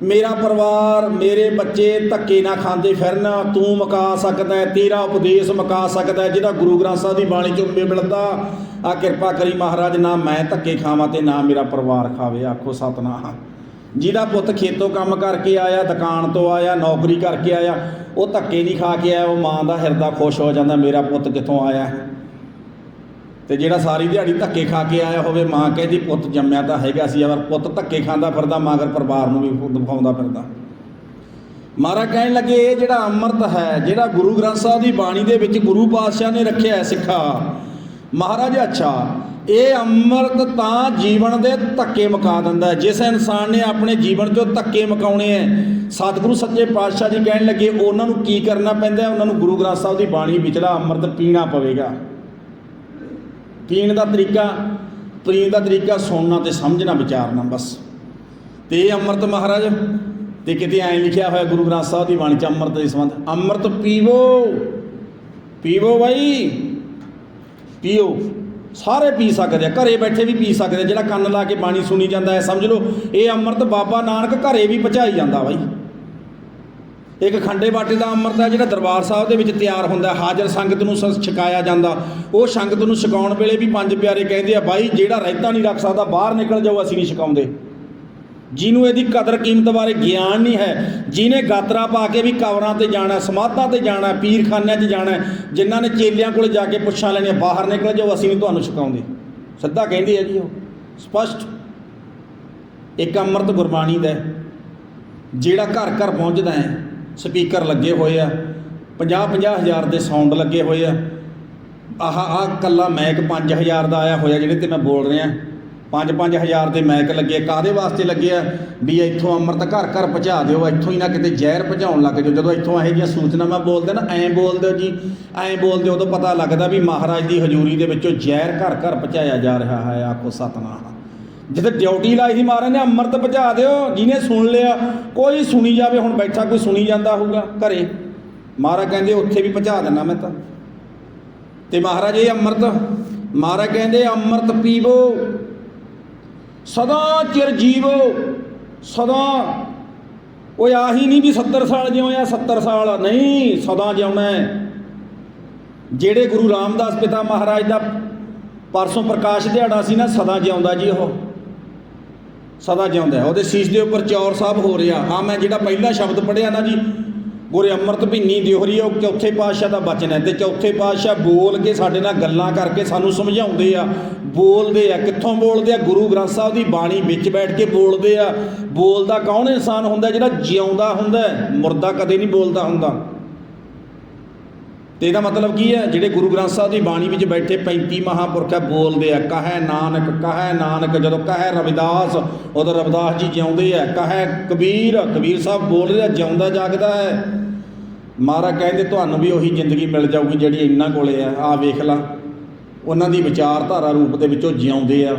ਮੇਰਾ ਪਰਿਵਾਰ ਮੇਰੇ ਬੱਚੇ ਧੱਕੇ ਨਾ ਖਾਂਦੇ ਫਿਰਨ। ਤੂੰ ਮਕਾ ਸਕਦਾ ਤੇਰਾ ਉਪਦੇਸ਼ ਮਕਾ ਸਕਦਾ ਹੈ, ਜਿਹੜਾ ਗੁਰੂ ਗ੍ਰੰਥ ਸਾਹਿਬ ਦੀ ਬਾਣੀ ਚੋਂ ਮਿਲਦਾ ਆ ਕਿਰਪਾ ਕਰੀ ਮਹਾਰਾਜ, ਨਾ ਮੈਂ ਧੱਕੇ ਖਾਵਾਂ ਤੇ ਨਾ ਮੇਰਾ ਪਰਿਵਾਰ ਖਾਵੇ। ਆਖੋ ਸਤਨਾਮ। ਜਿਹਦਾ ਪੁੱਤ ਖੇਤੋਂ ਕੰਮ ਕਰਕੇ ਆਇਆ, ਦੁਕਾਨ ਤੋਂ ਆਇਆ, ਨੌਕਰੀ ਕਰਕੇ ਆਇਆ, ਉਹ ਧੱਕੇ ਨਹੀਂ ਖਾ ਕੇ ਆਇਆ, ਉਹ ਮਾਂ ਦਾ ਹਿਰਦਾ ਖੁਸ਼ ਹੋ ਜਾਂਦਾ, ਮੇਰਾ ਪੁੱਤ ਕਿੱਥੋਂ ਆਇਆ ਹੈ? ਤੇ ਜਿਹੜਾ ਸਾਰੀ ਦਿਹਾੜੀ ਧੱਕੇ ਖਾ ਕੇ ਆਇਆ ਹੋਵੇ, ਮਾਂ ਕਹਿੰਦੀ, ਪੁੱਤ ਜੰਮਿਆ ਤਾਂ ਹੈਗਾ ਸੀ ਪਰ ਪੁੱਤ ਧੱਕੇ ਖਾਂਦਾ ਫਿਰਦਾ ਮਗਰ ਪਰਿਵਾਰ ਨੂੰ ਵੀ ਦਿਖਾਉਂਦਾ ਫਿਰਦਾ। ਮਹਾਰਾਜ ਕਹਿਣ ਲੱਗੇ, ਇਹ ਜਿਹੜਾ ਅੰਮ੍ਰਿਤ ਹੈ, ਜਿਹੜਾ ਗੁਰੂ ਗ੍ਰੰਥ ਸਾਹਿਬ ਦੀ ਬਾਣੀ ਦੇ ਵਿੱਚ ਗੁਰੂ ਪਾਤਸ਼ਾਹ ਨੇ ਰੱਖਿਆ ਹੈ ਸਿੱਖਾ ਮਹਾਰਾਜ ਅੱਛਾ, ਇਹ ਅੰਮ੍ਰਿਤ ਤਾਂ ਜੀਵਨ ਦੇ ਧੱਕੇ ਮੁਕਾ ਦਿੰਦਾ ਜਿਸ ਇਨਸਾਨ ਨੇ ਆਪਣੇ ਜੀਵਨ 'ਚੋਂ ਧੱਕੇ ਮੁਕਾਉਣੇ ਐ ਸਤਿਗੁਰੂ ਸੱਚੇ ਪਾਤਸ਼ਾਹ ਜੀ ਕਹਿਣ ਲੱਗੇ, ਉਹਨਾਂ ਨੂੰ ਕੀ ਕਰਨਾ ਪੈਂਦਾ ਉਹਨਾਂ ਨੂੰ ਗੁਰੂ ਗ੍ਰੰਥ ਸਾਹਿਬ ਦੀ ਬਾਣੀ ਵਿਚਲਾ ਅੰਮ੍ਰਿਤ ਪੀਣਾ ਪਵੇਗਾ। ਪੀਣ ਦਾ ਤਰੀਕਾ, ਪੀਣ ਦਾ ਤਰੀਕਾ ਸੁਣਨਾ ਤੇ ਸਮਝਣਾ ਵਿਚਾਰਨਾ ਬਸ। ਤੇ ਇਹ ਅੰਮ੍ਰਿਤ ਮਹਾਰਾਜ, ਤੇ ਕਿਤੇ ਐਂ ਲਿਖਿਆ ਹੋਇਆ ਗੁਰੂ ਗ੍ਰੰਥ ਸਾਹਿਬ ਦੀ ਬਾਣੀ ਚ ਅੰਮ੍ਰਿਤ ਦੇ ਸੰਬੰਧ। ਅੰਮ੍ਰਿਤ ਪੀਵੋ। ਪੀਵੋ ਬਾਈ। ਪੀਓ। ਸਾਰੇ ਪੀ ਸਕਦੇ ਆ। ਘਰੇ ਬੈਠੇ ਵੀ ਪੀ ਸਕਦੇ ਆ। ਜਿਹੜਾ ਕੰਨ ਲਾ ਕੇ ਬਾਣੀ ਸੁਣੀ ਜਾਂਦਾ ਹੈ, ਸਮਝ ਲਓ। ਇਹ ਅੰਮ੍ਰਿਤ ਬਾਬਾ ਨਾਨਕ ਘਰੇ ਵੀ ਪਹੁੰਚਾਈ ਜਾਂਦਾ ਬਾਈ। ਇੱਕ ਖੰਡੇ ਬਾਟੇ ਦਾ ਅੰਮ੍ਰਿਤ ਹੈ, ਜਿਹੜਾ ਦਰਬਾਰ ਸਾਹਿਬ ਦੇ ਵਿੱਚ ਤਿਆਰ ਹੁੰਦਾ ਹਾਜ਼ਰ ਸੰਗਤ ਨੂੰ ਸ- ਛਕਾਇਆ ਜਾਂਦਾ। ਉਹ ਸੰਗਤ ਨੂੰ ਛਕਾਉਣ ਵੇਲੇ ਵੀ ਪੰਜ ਪਿਆਰੇ ਕਹਿੰਦੇ ਆ, ਬਾਈ, ਜਿਹੜਾ ਰਹਿਤਾ ਨਹੀਂ ਰੱਖ ਸਕਦਾ, ਬਾਹਰ ਨਿਕਲ ਜਾਓ, ਅਸੀਂ ਨਹੀਂ ਛਕਾਉਂਦੇ। ਜਿਹਨੂੰ ਇਹਦੀ ਕਦਰ ਕੀਮਤ ਬਾਰੇ ਗਿਆਨ ਨਹੀਂ ਹੈ, ਜਿਹਨੇ ਗਾਤਰਾ ਪਾ ਕੇ ਵੀ ਕਬਰਾਂ ਤੇ ਜਾਣਾ, ਸਮਾਧਾਂ ਤੇ ਜਾਣਾ, ਪੀਰਖਾਨਿਆਂ 'ਚ ਜਾਣਾ, ਜਿਨ੍ਹਾਂ ਨੇ ਚੇਲਿਆਂ ਕੋਲ ਜਾ ਕੇ ਪੁੱਛਾਂ ਲੈਣੀਆਂ, ਬਾਹਰ ਨਿਕਲ ਜਾਓ, ਅਸੀਂ ਨਹੀਂ ਤੁਹਾਨੂੰ ਛਕਾਉਂਦੇ। ਸਿੱਧਾ ਕਹਿੰਦੇ ਆ ਜੀ ਉਹ। ਸਪਸ਼ਟ। ਇੱਕ ਅੰਮ੍ਰਿਤ ਗੁਰਬਾਣੀ ਦਾ ਜਿਹੜਾ ਘਰ ਘਰ ਪਹੁੰਚਦਾ ਹੈ, ਸਪੀਕਰ ਲੱਗੇ ਹੋਏ ਆ 50 50 ਹਜ਼ਾਰ ਦੇ ਸਾਊਂਡ ਲੱਗੇ ਹੋਏ ਆ। ਆਹ ਆਹ ਕੱਲਾ ਮੈਕ 5000 ਦਾ ਆਇਆ ਹੋਇਆ ਜਿਹੜੇ ਤੇ ਮੈਂ ਬੋਲ ਰਿਹਾ। 5 ਹਜ਼ਾਰ ਦੇ ਮੈਕ ਲੱਗੇ। ਕਾਦੇ ਵਾਸਤੇ ਲੱਗੇ ਆ? ਵੀ ਇੱਥੋਂ ਅੰਮ੍ਰਿਤ ਘਰ ਘਰ ਪਹੁੰਚਾ ਦਿਓ, ਇੱਥੋਂ ਹੀ ਨਾ ਕਿਤੇ ਜ਼ਹਿਰ ਪਹੁੰਚਾਉਣ ਲੱਗ ਜਾਓ। ਜਦੋਂ ਇੱਥੋਂ ਇਹੋ ਜਿਹੀਆਂ ਸੂਚਨਾਵਾਂ ਬੋਲਦੇ ਨਾ, ਐਂ ਬੋਲਦੇ ਹੋ ਜੀ, ਐਂ ਬੋਲਦੇ ਹੋ ਉਦੋਂ ਪਤਾ ਲੱਗਦਾ ਵੀ ਮਹਾਰਾਜ ਦੀ ਹਜ਼ੂਰੀ ਦੇ ਵਿੱਚੋਂ ਜ਼ਹਿਰ ਘਰ ਘਰ ਪਹੁੰਚਾਇਆ ਜਾ ਰਿਹਾ ਹੈ। ਆਖੋ ਸਤਨਾਮ। ਜਿੱਥੇ ਡਿਊਟੀ ਲਾਈ ਸੀ ਮਹਾਰਾਜ ਨੇ, ਅੰਮ੍ਰਿਤ ਪਹੁੰਚਾ ਦਿਓ, ਜਿਹਨੇ ਸੁਣ ਲਿਆ, ਕੋਈ ਸੁਣੀ ਜਾਵੇ, ਹੁਣ ਬੈਠਾ ਕੋਈ ਸੁਣੀ ਜਾਂਦਾ ਹੋਊਗਾ ਘਰੇ। ਮਹਾਰਾਜ ਕਹਿੰਦੇ, ਉੱਥੇ ਵੀ ਪਹੁੰਚਾ ਦੇਣਾ ਮੈਂ ਤਾਂ। ਤੇ ਮਹਾਰਾਜ ਇਹ ਅੰਮ੍ਰਿਤ, ਮਹਾਰਾਜ ਕਹਿੰਦੇ, ਅੰਮ੍ਰਿਤ ਪੀਵੋ। ਸਦਾ ਚਿਰ ਜੀਵੋ, ਸਦਾ। ਉਹ ਆਹੀ ਨਹੀਂ ਵੀ 70 ਸਾਲ ਜਿਉਂ ਆ 70 ਸਾਲ ਨਹੀਂ, ਸਦਾ ਜਿਉਣਾ ਜਿਹੜੇ ਗੁਰੂ ਰਾਮਦਾਸ ਪਿਤਾ ਮਹਾਰਾਜ ਦਾ ਪਰਸੋਂ ਪ੍ਰਕਾਸ਼ ਦਿਹਾੜਾ ਸੀ ਨਾ, ਸਦਾ ਜਿਉਂਦਾ ਜੀ ਉਹ। ਸਦਾ ਜਿਉਂਦਾ ਉਹਦੇ ਸੀਸ ਦੇ ਉੱਪਰ ਚੌਰ ਸਾਹਿਬ ਹੋ ਰਿਹਾ। ਹਾਂ, ਮੈਂ ਜਿਹੜਾ ਪਹਿਲਾ ਸ਼ਬਦ ਪੜਿਆ ਨਾ ਜੀ ਗੁਰੇ ਅੰਮ੍ਰਿਤ ਭਿੰਨੀ ਦਿਓਹਰੀ ਉਹ ਚੌਥੇ ਪਾਤਸ਼ਾਹ ਦਾ ਬਚਨ ਹੈ ਤੇ ਚੌਥੇ ਪਾਤਸ਼ਾਹ ਬੋਲ ਕੇ ਸਾਡੇ ਨਾਲ ਗੱਲਾਂ ਕਰਕੇ ਸਾਨੂੰ ਸਮਝਾਉਂਦੇ ਆ। ਬੋਲਦੇ ਆ ਕਿੱਥੋਂ ਬੋਲਦੇ ਆ? ਗੁਰੂ ਗ੍ਰੰਥ ਸਾਹਿਬ ਦੀ ਬਾਣੀ ਵਿੱਚ ਬੈਠ ਕੇ ਬੋਲਦੇ ਆ। ਬੋਲਦਾ ਕੌਣ ਇਨਸਾਨ ਹੁੰਦਾ ਜਿਹੜਾ ਜਿਉਂਦਾ ਹੁੰਦਾ ਹੈ, ਮੁਰਦਾ ਕਦੇ ਨਹੀਂ ਬੋਲਦਾ ਹੁੰਦਾ। ਤੇ ਇਹਦਾ ਮਤਲਬ ਕੀ ਹੈ? ਜਿਹੜੇ ਗੁਰੂ ਗ੍ਰੰਥ ਸਾਹਿਬ ਦੀ ਬਾਣੀ ਵਿੱਚ ਬੈਠੇ 35 ਮਹਾਂਪੁਰਖ ਹੈ ਬੋਲਦੇ ਆ, ਕਹੈ ਨਾਨਕ ਕਹੈ ਨਾਨਕ, ਜਦੋਂ ਕਹੈ ਰਵਿਦਾਸ, ਉਦੋਂ ਰਵਿਦਾਸ ਜੀ ਜਿਉਂਦੇ ਆ। ਕਹੈ ਕਬੀਰ ਕਬੀਰ ਸਾਹਿਬ ਬੋਲਦੇ ਆ, ਜਿਉਂਦਾ ਜਾਗਦਾ ਹੈ। ਮਹਾਰਾਜ ਕਹਿੰਦੇ, ਤੁਹਾਨੂੰ ਵੀ ਉਹੀ ਜ਼ਿੰਦਗੀ ਮਿਲ ਜਾਊਗੀ ਜਿਹੜੀ ਇਹਨਾਂ ਕੋਲੇ ਆ। ਆ ਵੇਖ ਲਾ, ਉਹਨਾਂ ਦੀ ਵਿਚਾਰਧਾਰਾ ਰੂਪ ਦੇ ਵਿੱਚੋਂ ਜਿਉਂਦੇ ਆ।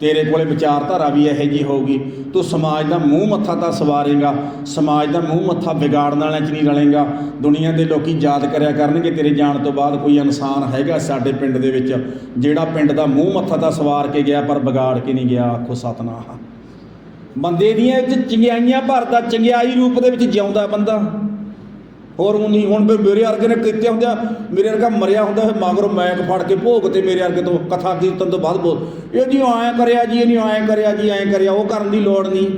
ਤੇਰੇ ਕੋਲੇ ਵਿਚਾਰਧਾਰਾ ਵੀ ਇਹੋ ਜੀ ਹੋਊਗੀ। ਤੂੰ ਸਮਾਜ ਦਾ ਮੂੰਹ ਮੱਥਾ ਤਾਂ ਸਵਾਰੇਗਾ। ਸਮਾਜ ਦਾ ਮੂੰਹ ਮੱਥਾ ਵਿਗਾੜਨ ਵਾਲਿਆਂ 'ਚ ਨਹੀਂ ਰਲੇਗਾ। ਦੁਨੀਆ ਦੇ ਲੋਕੀ ਯਾਦ ਕਰਿਆ ਕਰਨਗੇ, ਤੇਰੇ ਜਾਣ ਤੋਂ ਬਾਅਦ ਕੋਈ ਇਨਸਾਨ ਹੈਗਾ ਸਾਡੇ ਪਿੰਡ ਦੇ ਵਿੱਚ, ਜਿਹੜਾ ਪਿੰਡ ਦਾ ਮੂੰਹ ਮੱਥਾ ਤਾਂ ਸਵਾਰ ਕੇ ਗਿਆ ਪਰ ਵਿਗਾੜ ਕੇ ਨਹੀਂ ਗਿਆ। ਆਖੋ ਸਤਨਾਮ। ਬੰਦੇ ਦੀਆਂ ਇਹ ਚੰਗਿਆਈਆਂ ਭਰਦਾ ਚੰਗਿਆਈ ਰੂਪ ਦੇ ਵਿੱਚ ਜਿਉਂਦਾ ਬੰਦਾ। ਹੋਰ ਉਹ ਨਹੀਂ, ਹੁਣ ਵੀ ਮੇਰੇ ਵਰਗੇ ਨੇ ਕੀਤੇ ਹੁੰਦੇ ਮੇਰੇ ਵਰਗਾ ਮਰਿਆ ਹੁੰਦਾ ਫਿਰ ਮਗਰੋਂ ਮੈਕ ਫੜ ਕੇ ਭੋਗ ਤੇ ਮੇਰੇ ਵਰਗੇ ਤੋਂ ਕਥਾ ਕੀਰਤਨ ਤੋਂ ਬਾਅਦ ਬੋਲ। ਇਹ ਜੀ ਐਂ ਕਰਿਆ ਜੀ, ਇਹ ਐਂ ਕਰਿਆ ਜੀ, ਐਂ ਕਰਿਆ, ਉਹ ਕਰਨ ਦੀ ਲੋੜ ਨਹੀਂ।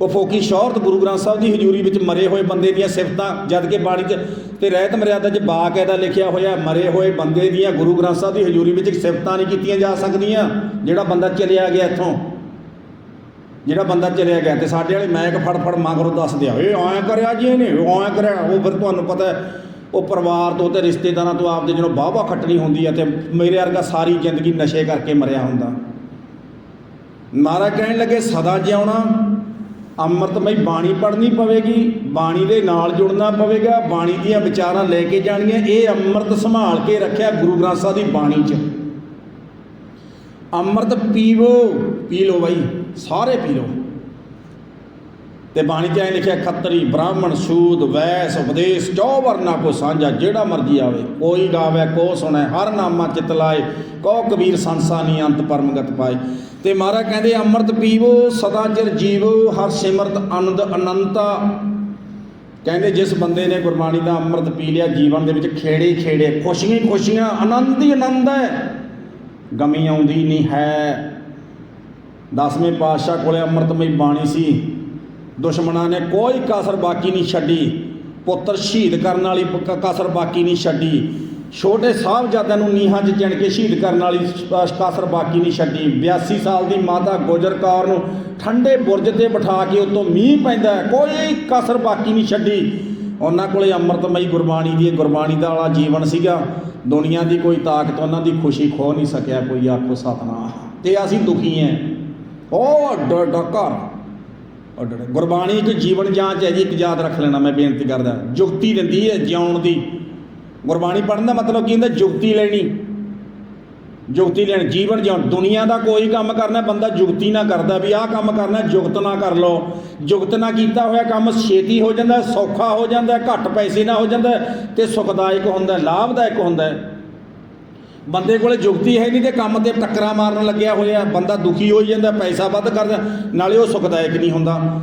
ਉਹ ਫੋਕੀ ਸ਼ੌਹਰਤ ਗੁਰੂ ਗ੍ਰੰਥ ਸਾਹਿਬ ਦੀ ਹਜ਼ੂਰੀ ਵਿੱਚ ਮਰੇ ਹੋਏ ਬੰਦੇ ਦੀਆਂ ਸਿਫਤਾਂ, ਜਦ ਕਿ ਬਾਣੀ 'ਚ ਤੇ ਰਹਿਤ ਮਰਿਆਦਾ 'ਚ ਬਾਕਾਇਦਾ ਲਿਖਿਆ ਹੋਇਆ, ਮਰੇ ਹੋਏ ਬੰਦੇ ਦੀਆਂ ਗੁਰੂ ਗ੍ਰੰਥ ਸਾਹਿਬ ਦੀ ਹਜ਼ੂਰੀ ਵਿੱਚ ਸਿਫਤਾਂ ਨਹੀਂ ਕੀਤੀਆਂ ਜਾ ਸਕਦੀਆਂ, ਜਿਹੜਾ ਬੰਦਾ ਚਲਿਆ ਗਿਆ ਇੱਥੋਂ। ਜਿਹੜਾ ਬੰਦਾ ਚਲਿਆ ਗਿਆ ਤੇ ਸਾਡੇ ਵਾਲੇ ਮੈਂ ਇੱਕ ਫੜ ਮਗਰੋਂ ਦੱਸਦੇ ਆ ਏ ਐਂ ਕਰਿਆ ਜੀ ਇਹਨੇ ਐਂ ਕਰਿਆ, ਉਹ ਫਿਰ ਤੁਹਾਨੂੰ ਪਤਾ ਉਹ ਪਰਿਵਾਰ ਤੋਂ ਤੇ ਰਿਸ਼ਤੇਦਾਰਾਂ ਤੋਂ ਆਪਦੇ ਜਿਹਨੂੰ ਵਾਹਵਾ ਖੱਟਣੀ ਹੁੰਦੀ ਹੈ ਤੇ ਮੇਰੇ ਵਰਗਾ ਸਾਰੀ ਜ਼ਿੰਦਗੀ ਨਸ਼ੇ ਕਰਕੇ ਮਰਿਆ ਹੁੰਦਾ। ਮਹਾਰਾਜ ਕਹਿਣ ਲੱਗੇ, ਸਦਾ ਜਿਉਣਾ ਅੰਮ੍ਰਿਤਮਈ ਬਾਣੀ ਪੜ੍ਹਨੀ ਪਵੇਗੀ, ਬਾਣੀ ਦੇ ਨਾਲ ਜੁੜਨਾ ਪਵੇਗਾ, ਬਾਣੀ ਦੀਆਂ ਵਿਚਾਰਾਂ ਲੈ ਕੇ ਜਾਣੀਆਂ, ਇਹ ਅੰਮ੍ਰਿਤ ਸੰਭਾਲ ਕੇ ਰੱਖਿਆ ਗੁਰੂ ਗ੍ਰੰਥ ਸਾਹਿਬ ਦੀ ਬਾਣੀ 'ਚ। ਅੰਮ੍ਰਿਤ ਪੀਵੋ, ਪੀ ਲਓ ਬਾਈ। ਸਾਰੇ ਪੀ ਲਓ। ਤੇ ਬਾਣੀ 'ਚ ਐ ਲਿਖਿਆ, ਖੱਤਰੀ, ਬ੍ਰਾਹਮਣ ਸੂਦ ਵੈਸ, ਉਪਦੇਸ਼ ਚੌ ਵਰਨਾ ਕੋ ਸਾਂਝਾ, ਜਿਹੜਾ ਮਰਜ਼ੀ ਆਵੇ। ਕੋਈ ਗਾਵੇ, ਕੋ ਸੁਣੈ, ਹਰ ਨਾਮਾ ਚਿਤ ਲਾਏ ਕੋ ਕਬੀਰ ਸੰਸਾ ਨੀ ਅੰਤ ਪਰਮਗਤ ਪਾਏ। ਤੇ ਮਹਾਰਾਜ ਕਹਿੰਦੇ, ਅੰਮ੍ਰਿਤ ਪੀਵੋ, ਸਦਾ ਚਿਰ ਜੀਵੋ, ਹਰ ਸਿਮਰਤ ਆਨੰਦ ਅਨੰਤਾ। ਕਹਿੰਦੇ, ਜਿਸ ਬੰਦੇ ਨੇ ਗੁਰਬਾਣੀ ਦਾ ਅੰਮ੍ਰਿਤ ਪੀ ਲਿਆ, ਜੀਵਨ ਦੇ ਵਿੱਚ ਖੇੜੇ ਖੇੜੇ, ਖੁਸ਼ੀਆਂ ਖੁਸ਼ੀਆਂ, ਆਨੰਦ ਹੀ ਆਨੰਦ ਹੈ। ਗਮੀ ਆਉਂਦੀ ਨਹੀਂ ਹੈ। ਦਸਵੇਂ ਪਾਤਸ਼ਾਹ ਕੋਲੇ ਅੰਮ੍ਰਿਤਮਈ ਬਾਣੀ ਸੀ। ਦੁਸ਼ਮਣਾਂ ਨੇ ਕੋਈ ਕਸਰ ਬਾਕੀ ਨਹੀਂ ਛੱਡੀ। ਪੁੱਤਰ ਸ਼ਹੀਦ ਕਰਨ ਵਾਲੀ ਕਸਰ ਬਾਕੀ ਨਹੀਂ ਛੱਡੀ। ਛੋਟੇ ਸਾਹਿਬਜ਼ਾਦਿਆਂ ਨੂੰ ਨੀਹਾਂ 'ਚ ਚਿਣ ਕੇ ਸ਼ਹੀਦ ਕਰਨ ਵਾਲੀ ਕਸਰ ਬਾਕੀ ਨਹੀਂ ਛੱਡੀ। 82 ਸਾਲ ਦੀ ਮਾਤਾ ਗੁਜਰ ਕੌਰ ਨੂੰ ਠੰਡੇ ਬੁਰਜ ਤੇ ਬਿਠਾ ਕੇ ਉਤੋਂ ਮੀਂਹ ਪੈਂਦਾ ਕੋਈ ਕਸਰ ਬਾਕੀ ਨਹੀਂ ਛੱਡੀ। ਉਹਨਾਂ ਕੋਲੇ ਅੰਮ੍ਰਿਤਮਈ ਗੁਰਬਾਣੀ ਦੀ ਗੁਰਬਾਣੀ ਦਾ ਵਾਲਾ ਜੀਵਨ ਸੀਗਾ। ਦੁਨੀਆ ਦੀ ਕੋਈ ਤਾਕਤ, ਉਹਨਾਂ ਦੀ ਖੁਸ਼ੀ ਖੋ ਨਹੀਂ ਸਕਿਆ, ਕੋਈ ਆਖੋ ਸਤਨਾਮ। ਤੇ ਅਸੀਂ ਦੁਖੀ ਹਾਂ। ਉਹ ਅੱਡ ਅੱਡ ਘਰ। ਅੱਡ ਗੁਰਬਾਣੀ ਇੱਕ ਜੀਵਨ ਜਾਂਚ ਹੈ ਜੀ, ਇੱਕ ਯਾਦ ਰੱਖ ਲੈਣਾ, ਮੈਂ ਬੇਨਤੀ ਕਰਦਾ। ਜੁਗਤੀ ਦਿੰਦੀ ਹੈ ਜਿਉਣ ਦੀ। ਗੁਰਬਾਣੀ ਪੜ੍ਹਨ ਦਾ ਮਤਲਬ ਕੀ ਹੁੰਦਾ? ਜੁਗਤੀ ਲੈਣੀ। ਜੁਗਤੀ ਲੈਣ। ਜੀਵਨ ਜਿਉਣ। ਦੁਨੀਆ ਦਾ ਕੋਈ ਕੰਮ ਕਰਨਾ, ਬੰਦਾ ਜੁਗਤੀ ਨਾ ਕਰਦਾ ਵੀ ਆਹ ਕੰਮ ਕਰਨਾ, ਜੁਗਤ ਨਾ ਕਰ ਲਓ। ਜੁਗਤ ਨਾ ਕੀਤਾ ਹੋਇਆ ਕੰਮ ਛੇਤੀ ਹੋ ਜਾਂਦਾ, ਸੌਖਾ ਹੋ ਜਾਂਦਾ, ਘੱਟ ਪੈਸੇ ਨਾ ਹੋ ਜਾਂਦਾ ਤੇ ਸੁਖਦਾਇਕ ਹੁੰਦਾ, ਲਾਭਦਾਇਕ ਹੁੰਦਾ। ਬੰਦੇ ਕੋਲੇ ਜੁਗਤੀ ਹੈ ਨਹੀਂ ਤੇ ਕੰਮ ਤੇ ਟੱਕਰਾਂ ਮਾਰਨ ਲੱਗਿਆ ਹੋਇਆ, ਬੰਦਾ ਦੁਖੀ ਹੋਈ ਜਾਂਦਾ, ਪੈਸਾ ਵੱਧ ਕਰਦਾ, ਨਾਲੇ ਉਹ ਸੁਖਦਾਇਕ ਨਹੀਂ ਹੁੰਦਾ।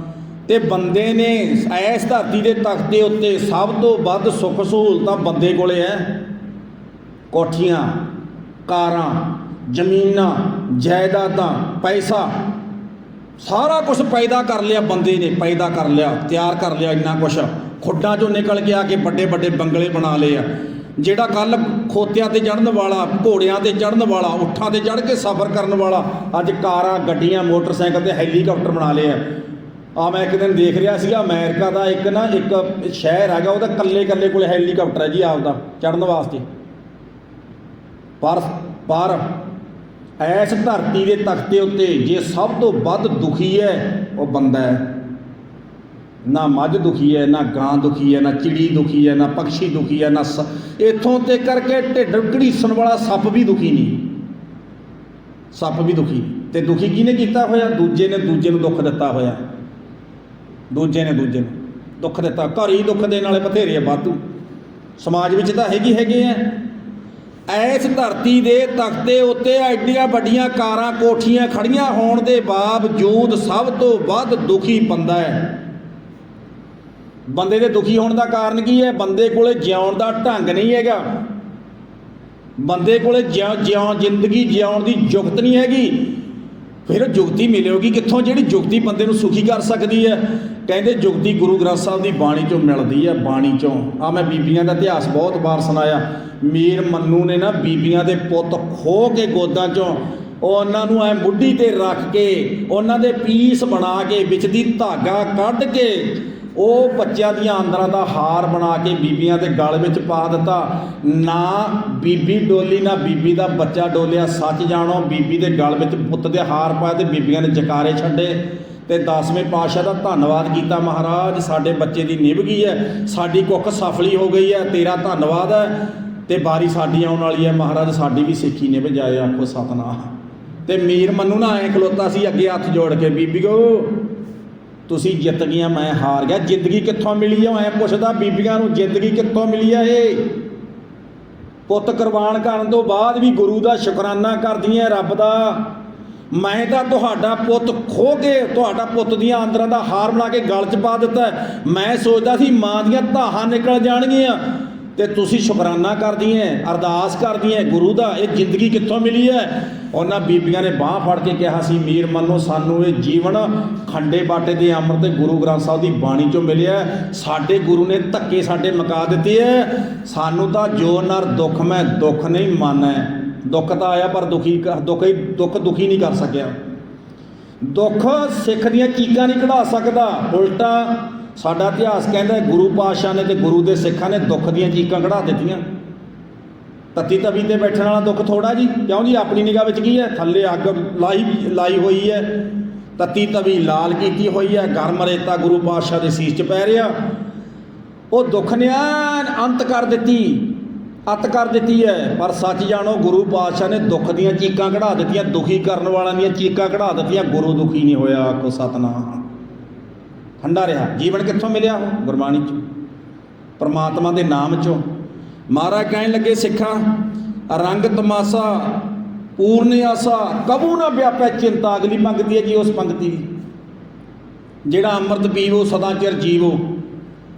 ਤੇ ਬੰਦੇ ਨੇ ਐਸ ਧਰਤੀ ਦੇ ਤਖਤ ਦੇ ਉੱਤੇ ਸਭ ਤੋਂ ਵੱਧ ਸੁੱਖ ਸਹੂਲਤਾਂ ਬੰਦੇ ਕੋਲੇ ਐ। ਕੋਠੀਆਂ, ਕਾਰਾਂ, ਜ਼ਮੀਨਾਂ, ਜਾਇਦਾਦਾਂ, ਪੈਸਾ, ਸਾਰਾ ਕੁਝ ਪੈਦਾ ਕਰ ਲਿਆ ਬੰਦੇ ਨੇ, ਪੈਦਾ ਕਰ ਲਿਆ, ਤਿਆਰ ਕਰ ਲਿਆ ਇੰਨਾ ਕੁਝ ਖੁੱਡਾਂ ਚੋਂ ਨਿਕਲ ਕੇ ਆ ਕੇ ਵੱਡੇ ਵੱਡੇ ਬੰਗਲੇ ਬਣਾ ਲਏ ਆ। ਜਿਹੜਾ ਕੱਲ ਖੋਤਿਆਂ ਤੇ ਚੜਨ ਵਾਲਾ, ਘੋੜਿਆਂ ਤੇ ਚੜਨ ਵਾਲਾ ਉੱਠਾਂ ਤੇ ਚੜ ਕੇ ਸਫ਼ਰ ਕਰਨ ਵਾਲਾ, ਅੱਜ ਕਾਰਾਂ, ਗੱਡੀਆਂ, ਮੋਟਰਸਾਈਕਲ ਤੇ ਹੈਲੀਕਾਪਟਰ ਬਣਾ ਲਏ ਆ। ਆ ਮੈਂ ਇੱਕ ਦਿਨ ਦੇਖ ਰਿਹਾ ਸੀਗਾ, ਅਮਰੀਕਾ ਦਾ ਇੱਕ ਨਾ, ਇੱਕ ਸ਼ਹਿਰ ਹੈਗਾ, ਉਹਦਾ ਕੱਲੇ ਕੱਲੇ ਕੋਲ ਹੈਲੀਕਾਪਟਰ ਹੈ ਜੀ ਆਪਦਾ ਚੜਨ ਵਾਸਤੇ। ਪਰ ਪਰ ਐਸ ਧਰਤੀ ਦੇ ਤਖਤੇ ਉੱਤੇ ਜੇ ਸਭ ਤੋਂ ਵੱਧ ਦੁਖੀ ਹੈ, ਉਹ ਬੰਦਾ ਹੈ। ਨਾ ਮੱਝ ਦੁਖੀ ਹੈ, ਨਾ ਗਾਂ ਦੁਖੀ ਹੈ, ਨਾ ਚਿੜੀ ਦੁਖੀ ਹੈ, ਨਾ ਪੰਛੀ ਦੁਖੀ ਹੈ, ਨਾ ਸ- ਇੱਥੋਂ ਤੇ ਕਰਕੇ ਢਿੱਡ ਘੜੀਸਣ ਵਾਲਾ ਸੱਪ ਵੀ ਦੁਖੀ ਨਹੀਂ। ਸੱਪ ਵੀ ਦੁਖੀ। ਨਹੀਂ। ਤੇ ਦੁਖੀ ਕਿਹਨੇ ਕੀਤਾ ਹੋਇਆ? ਦੂਜੇ ਨੇ ਦੂਜੇ ਨੂੰ ਦੁੱਖ ਦਿੱਤਾ ਹੋਇਆ। ਦੂਜੇ ਨੇ ਦੂਜੇ ਨੂੰ ਦੁੱਖ ਦਿੱਤਾ। ਘਰ ਹੀ ਦੁੱਖ ਦੇਣ ਵਾਲੇ ਬਥੇਰੇ ਆ ਵਾਧੂ ਸਮਾਜ ਵਿੱਚ ਤਾਂ ਹੈਗੀ ਹੈਗੇ ਆ। ਐਸ ਧਰਤੀ ਦੇ ਤਖਤੇ ਉੱਤੇ ਐਡੀਆਂ ਵੱਡੀਆਂ ਕਾਰਾਂ ਕੋਠੀਆਂ ਖੜੀਆਂ ਹੋਣ ਦੇ ਬਾਵਜੂਦ ਸਭ ਤੋਂ ਵੱਧ ਦੁਖੀ ਬੰਦਾ ਹੈ। ਬੰਦੇ ਦੇ ਦੁਖੀ ਹੋਣ ਦਾ ਕਾਰਨ ਕੀ ਹੈ? ਬੰਦੇ ਕੋਲੇ ਜਿਉਣ ਦਾ ਢੰਗ ਨਹੀਂ ਹੈਗਾ। ਬੰਦੇ ਕੋਲੇ ਜਿਉ ਜਿਉ ਜ਼ਿੰਦਗੀ ਜਿਉਣ ਦੀ ਜੁਗਤ ਨਹੀਂ ਹੈਗੀ। ਫਿਰ ਜੁਗਤੀ ਮਿਲੇਗੀ ਕਿੱਥੋਂ? ਜਿਹੜੀ ਜੁਗਤੀ ਬੰਦੇ ਨੂੰ ਸੁਖੀ ਕਰ ਸਕਦੀ ਹੈ। ਕਹਿੰਦੇ ਜੁਗਤੀ ਗੁਰੂ ਗ੍ਰੰਥ ਸਾਹਿਬ ਦੀ ਬਾਣੀ ਚੋਂ ਮਿਲਦੀ ਹੈ, ਬਾਣੀ ਚੋਂ। ਆ ਮੈਂ ਬੀਬੀਆਂ ਦਾ ਇਤਿਹਾਸ ਬਹੁਤ ਵਾਰ ਸੁਣਾਇਆ। ਮੀਰ ਮੰਨੂ ਨੇ ਨਾ ਬੀਬੀਆਂ ਦੇ ਪੁੱਤ ਖੋ ਕੇ ਗੋਦਾਂ ਚੋਂ ਉਹਨਾਂ ਨੂੰ ਐ ਮੁੱਢੀ ਤੇ ਰੱਖ ਕੇ, ਉਹਨਾਂ ਦੇ ਪੀਸ ਬਣਾ ਕੇ, ਵਿੱਚ ਦੀ ਧਾਗਾ ਕੱਢ ਕੇ ਉਹ ਬੱਚਿਆਂ ਦੀਆਂ ਅੰਦਰਾਂ ਦਾ ਹਾਰ ਬਣਾ ਕੇ ਬੀਬੀਆਂ ਦੇ ਗਲ ਵਿੱਚ ਪਾ ਦਿੱਤਾ। ਨਾ ਬੀਬੀ ਡੋਲੀ, ਨਾ ਬੀਬੀ ਦਾ ਬੱਚਾ ਡੋਲਿਆ। ਸੱਚ ਜਾਣੋ, ਬੀਬੀ ਦੇ ਗਲ ਵਿੱਚ ਪੁੱਤ ਦੇ ਹਾਰ ਪਾਇਆ ਤੇ ਬੀਬੀਆਂ ਨੇ ਜਕਾਰੇ ਛੱਡੇ। ਤੇ 10ਵੇਂ ਪਾਤਸ਼ਾਹ ਦਾ ਧੰਨਵਾਦ ਕੀਤਾ ਮਹਾਰਾਜ। ਸਾਡੇ ਬੱਚੇ ਦੀ ਨਿਭ ਗਈ ਹੈ। ਸਾਡੀ ਕੁੱਖ ਸਫਲੀ ਹੋ ਗਈ ਹੈ। ਤੇਰਾ ਧੰਨਵਾਦ ਹੈ। ਤੇ ਬਾਰੀ ਸਾਡੀ ਆਉਣ ਵਾਲੀ ਹੈ। ਮਹਾਰਾਜ, ਸਾਡੀ ਵੀ ਸਿੱਖੀ ਨਿਭ ਜਾਏ। ਆਖੋ ਸਤਨਾਮ। ਤੇ ਮੀਰ ਮੰਨੂ ਨਾ ਐ ਖਲੋਤਾ ਸੀ, ਅੱਗੇ ਹੱਥ ਜੋੜ ਕੇ ਬੀਬੀ ਬੀਬੀਓ। ਤੁਸੀਂ ਜਿੱਤ ਗਈਆਂ, ਮੈਂ ਹਾਰ ਗਿਆ। ਜ਼ਿੰਦਗੀ ਕਿੱਥੋਂ ਮਿਲੀ ਆ? ਐ ਪੁੱਛਦਾ, ਬੀਬੀਆਂ ਨੂੰ ਜ਼ਿੰਦਗੀ ਕਿੱਥੋਂ ਮਿਲੀ ਆ ਇਹ? ਪੁੱਤ ਕੁਰਬਾਨ ਕਰਨ ਤੋਂ ਬਾਅਦ ਵੀ ਗੁਰੂ ਦਾ ਸ਼ੁਕਰਾਨਾ ਕਰਦੀਆਂ ਰੱਬ ਦਾ। ਮੈਂ ਤਾਂ ਤੁਹਾਡਾ ਪੁੱਤ ਖੋ ਕੇ, ਤੁਹਾਡਾ ਪੁੱਤ ਦੀਆਂ ਅੰਦਰਾਂ ਦਾ ਹਾਰ ਬਣਾ ਕੇ ਗਲ 'ਚ ਪਾ ਦਿੱਤਾ ਮੈਂ ਸੋਚਦਾ ਸੀ ਮਾਂ ਦੀਆਂ ਧਾਹਾਂ ਨਿਕਲ ਜਾਣਗੀਆਂ। ਤੇ ਤੁਸੀਂ ਸ਼ੁਕਰਾਨਾ ਕਰਦੀਆਂ ਅਰਦਾਸ ਕਰਦੀਆਂ ਗੁਰੂ ਦਾ, ਇਹ ਜ਼ਿੰਦਗੀ ਕਿੱਥੋਂ ਮਿਲੀ ਹੈ? ਉਹਨਾਂ ਬੀਬੀਆਂ ਨੇ ਬਾਹ ਫੜ ਕੇ ਕਿਹਾ ਸੀ, ਮੀਰ ਮੰਨੋ, ਸਾਨੂੰ ਇਹ ਜੀਵਨ ਖੰਡੇ ਬਾਟੇ ਦੇ ਅੰਮ੍ਰਿਤ ਤੇ ਗੁਰੂ ਗ੍ਰੰਥ ਸਾਹਿਬ ਦੀ ਬਾਣੀ ਚੋਂ ਮਿਲਿਆ ਸਾਡੇ ਗੁਰੂ ਨੇ ਧੱਕੇ ਸਾਡੇ ਮਕਾ ਦਿੱਤੇ ਹੈ। ਸਾਨੂੰ ਤਾਂ ਜੋ ਨਰ ਦੁੱਖ, ਮੈਂ ਦੁੱਖ ਨਹੀਂ ਮਾਨੈ। ਦੁੱਖ ਤਾਂ ਆਇਆ, ਪਰ ਦੁਖੀ ਕਰ- ਦੁੱਖ ਹੀ, ਦੁੱਖ ਦੁਖੀ ਨਹੀਂ ਕਰ ਸਕਿਆ। ਦੁੱਖ ਸਿੱਖ ਦੀਆਂ ਚੀਕਾਂ ਨਹੀਂ ਕਢਾ ਸਕਦਾ। ਉਲਟਾ ਸਾਡਾ ਇਤਿਹਾਸ ਕਹਿੰਦਾ ਗੁਰੂ ਪਾਤਸ਼ਾਹ ਨੇ ਤੇ ਗੁਰੂ ਦੇ ਸਿੱਖਾਂ ਨੇ ਦੁੱਖ ਦੀਆਂ ਚੀਕਾਂ ਕਢਾ ਦਿੱਤੀਆਂ। ਤੱਤੀ ਤਵੀ ਤੇ ਬੈਠਣ ਵਾਲਾ ਦੁੱਖ ਥੋੜਾ ਜੀ। ਕਿਉਂ ਜੀ? ਆਪਣੀ ਨਿਗਾਹ ਵਿੱਚ ਕੀ ਹੈ? ਥੱਲੇ ਅੱਗ ਲਾਈ ਲਾਈ ਹੋਈ ਹੈ। ਤੱਤੀ ਤਵੀ ਲਾਲ ਕੀਤੀ ਹੋਈ ਹੈ। ਗਰਮ ਰੇਤਾ ਗੁਰੂ ਪਾਤਸ਼ਾਹ ਦੇ ਸੀਸ 'ਚ ਪੈ ਰਿਹਾ। ਉਹ ਦੁੱਖ ਨੇ ਐਨ ਅੰਤ ਕਰ ਦਿੱਤੀ। ਅੱਤ ਕਰ ਦਿੱਤੀ ਹੈ। ਪਰ ਸੱਚ ਜਾਣੋ, ਗੁਰੂ ਪਾਤਸ਼ਾਹ ਨੇ ਦੁੱਖ ਦੀਆਂ ਚੀਕਾਂ ਕਢਾ ਦਿੱਤੀਆਂ। ਦੁਖੀ ਕਰਨ ਵਾਲਿਆਂ ਦੀਆਂ ਚੀਕਾਂ ਕਢਾ ਦਿੱਤੀਆਂ। ਗੁਰੂ ਦੁਖੀ ਨਹੀਂ ਹੋਇਆ। ਆਖੋ, ਸਤਨਾਮ। ਠੰਡਾ ਰਿਹਾ। ਜੀਵਨ ਕਿੱਥੋਂ ਮਿਲਿਆ? ਉਹ ਗੁਰਬਾਣੀ 'ਚੋਂ। ਪਰਮਾਤਮਾ ਦੇ ਨਾਮ ਚੋਂ। ਮਹਾਰਾਜ ਕਹਿਣ ਲੱਗੇ, ਸਿੱਖਾਂ, ਰੰਗ ਤਮਾਸਾ ਪੂਰਨ ਆਸਾ ਕਬੂ ਨਾ ਵਿਆਪੈ ਚਿੰਤਾ, ਅਗਲੀ ਪੰਕਤੀ ਹੈ ਜੀ ਉਸ ਪੰਕਤੀ ਦੀ ਜਿਹੜਾ ਅੰਮ੍ਰਿਤ ਪੀਵੋ, ਸਦਾ ਚਿਰ ਜੀਵੋ।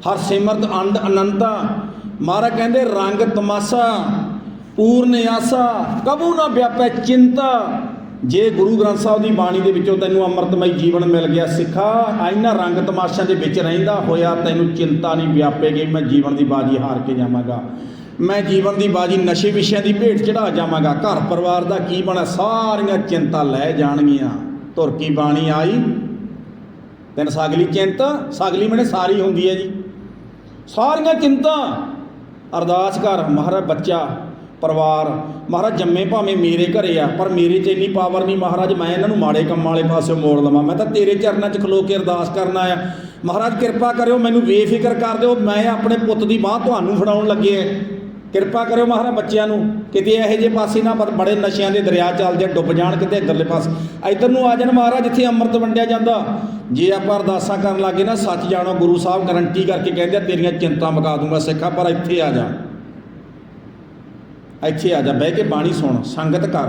ਹਰ ਸਿਮਰਤ ਅੰਡ ਅਨੰਤਾ। ਮਹਾਰਾਜ ਕਹਿੰਦੇ, ਰੰਗ ਤਮਾਸਾ ਪੂਰਨ ਆਸਾ ਕਬੂ ਨਾ ਵਿਆਪੈ ਚਿੰਤਾ। ਜੇ ਗੁਰੂ ਗ੍ਰੰਥ ਸਾਹਿਬ ਦੀ ਬਾਣੀ ਦੇ ਵਿੱਚੋਂ ਤੈਨੂੰ ਅੰਮ੍ਰਿਤਮਈ ਜੀਵਨ ਮਿਲ ਗਿਆ, ਸਿੱਖਾ ਇਹਨਾਂ ਰੰਗ ਤਮਾਸ਼ਿਆਂ ਦੇ ਵਿੱਚ ਰਹਿੰਦਾ ਹੋਇਆ, ਤੈਨੂੰ ਚਿੰਤਾ ਨਹੀਂ ਵਿਆਪੇਗੀ, ਮੈਂ ਜੀਵਨ ਦੀ ਬਾਜੀ ਹਾਰ ਕੇ ਜਾਵਾਂਗਾ। ਮੈਂ ਜੀਵਨ ਦੀ ਬਾਜੀ? ਨਸ਼ੇ ਵਿਸ਼ਿਆਂ ਦੀ ਭੇਟ ਚੜਾ ਜਾਵਾਂਗਾ। ਘਰ ਪਰਿਵਾਰ ਦਾ ਕੀ ਬਣਾ? ਸਾਰੀਆਂ ਚਿੰਤਾ ਲੈ ਜਾਣਗੀਆਂ। ਧੁਰ ਕੀ ਬਾਣੀ ਆਈ? ਤੈਨੂੰ ਸਾਗਲੀ ਚਿੰਤ? ਸਾਗਲੀ ਮਨੇ ਸਾਰੀ ਹੁੰਦੀ ਹੈ ਜੀ। ਸਾਰੀਆਂ ਚਿੰਤਾ। ਅਰਦਾਸ ਕਰ, ਮਹਾਰਾਜ ਬੱਚਾ, ਪਰਿਵਾਰ। ਮਹਾਰਾਜ ਜੰਮੇ ਭਾਵੇਂ ਮੇਰੇ ਘਰੇ ਆ, ਪਰ ਮੇਰੇ 'ਚ ਇੰਨੀ ਪਾਵਰ ਨਹੀਂ। ਮਹਾਰਾਜ, ਮੈਂ ਇਹਨਾਂ ਨੂੰ ਮਾੜੇ ਕੰਮਾਂ ਵਾਲੇ ਪਾਸੇ ਮੋੜ ਲਵਾਂ। ਮੈਂ ਤਾਂ ਤੇਰੇ ਚਰਨਾਂ 'ਚ ਖਲੋ ਕੇ ਅਰਦਾਸ ਕਰਨ ਆਇਆ। ਮਹਾਰਾਜ, ਕਿਰਪਾ ਕਰਿਓ, ਮੈਨੂੰ ਬੇਫਿਕਰ ਕਰ ਦਿਓ। ਮੈਂ ਆਪਣੇ ਪੁੱਤ ਦੀ ਬਾਹ ਤੁਹਾਨੂੰ ਫੜਾਉਣ ਲੱਗੇ ਆ ਕਿਰਪਾ ਕਰਿਓ ਮਹਾਰਾਜ ਬੱਚਿਆਂ ਨੂੰ ਕਿਤੇ ਇਹੋ ਜਿਹੇ ਪਾਸੇ ਨਾ ਬ- ਬੜੇ ਨਸ਼ਿਆਂ ਦੇ ਦਰਿਆ ਚੱਲਦੇ ਡੁੱਬ ਜਾਣ ਕਿਤੇ ਇੱਧਰਲੇ ਪਾਸੇ। ਇੱਧਰ ਨੂੰ ਆ ਜਾਣ ਮਹਾਰਾਜ ਜਿੱਥੇ ਅੰਮ੍ਰਿਤ ਵੰਡਿਆ ਜਾਂਦਾ। ਜੇ ਆਪਾਂ ਅਰਦਾਸਾਂ ਕਰਨ ਲੱਗੇ ਨਾ ਸੱਚ ਜਾਣੋ ਗੁਰੂ ਸਾਹਿਬ ਗਰੰਟੀ ਕਰਕੇ ਕਹਿੰਦੇ ਆ, ਤੇਰੀਆਂ ਚਿੰਤਾ ਮੁਕਾ ਦੂੰਗਾ ਸਿੱਖਾ ਪਰ ਇੱਥੇ ਆ ਜਾ। ਇੱਥੇ ਆ ਜਾ ਬਹਿ ਕੇ ਬਾਣੀ ਸੁਣ ਸੰਗਤ ਕਰ।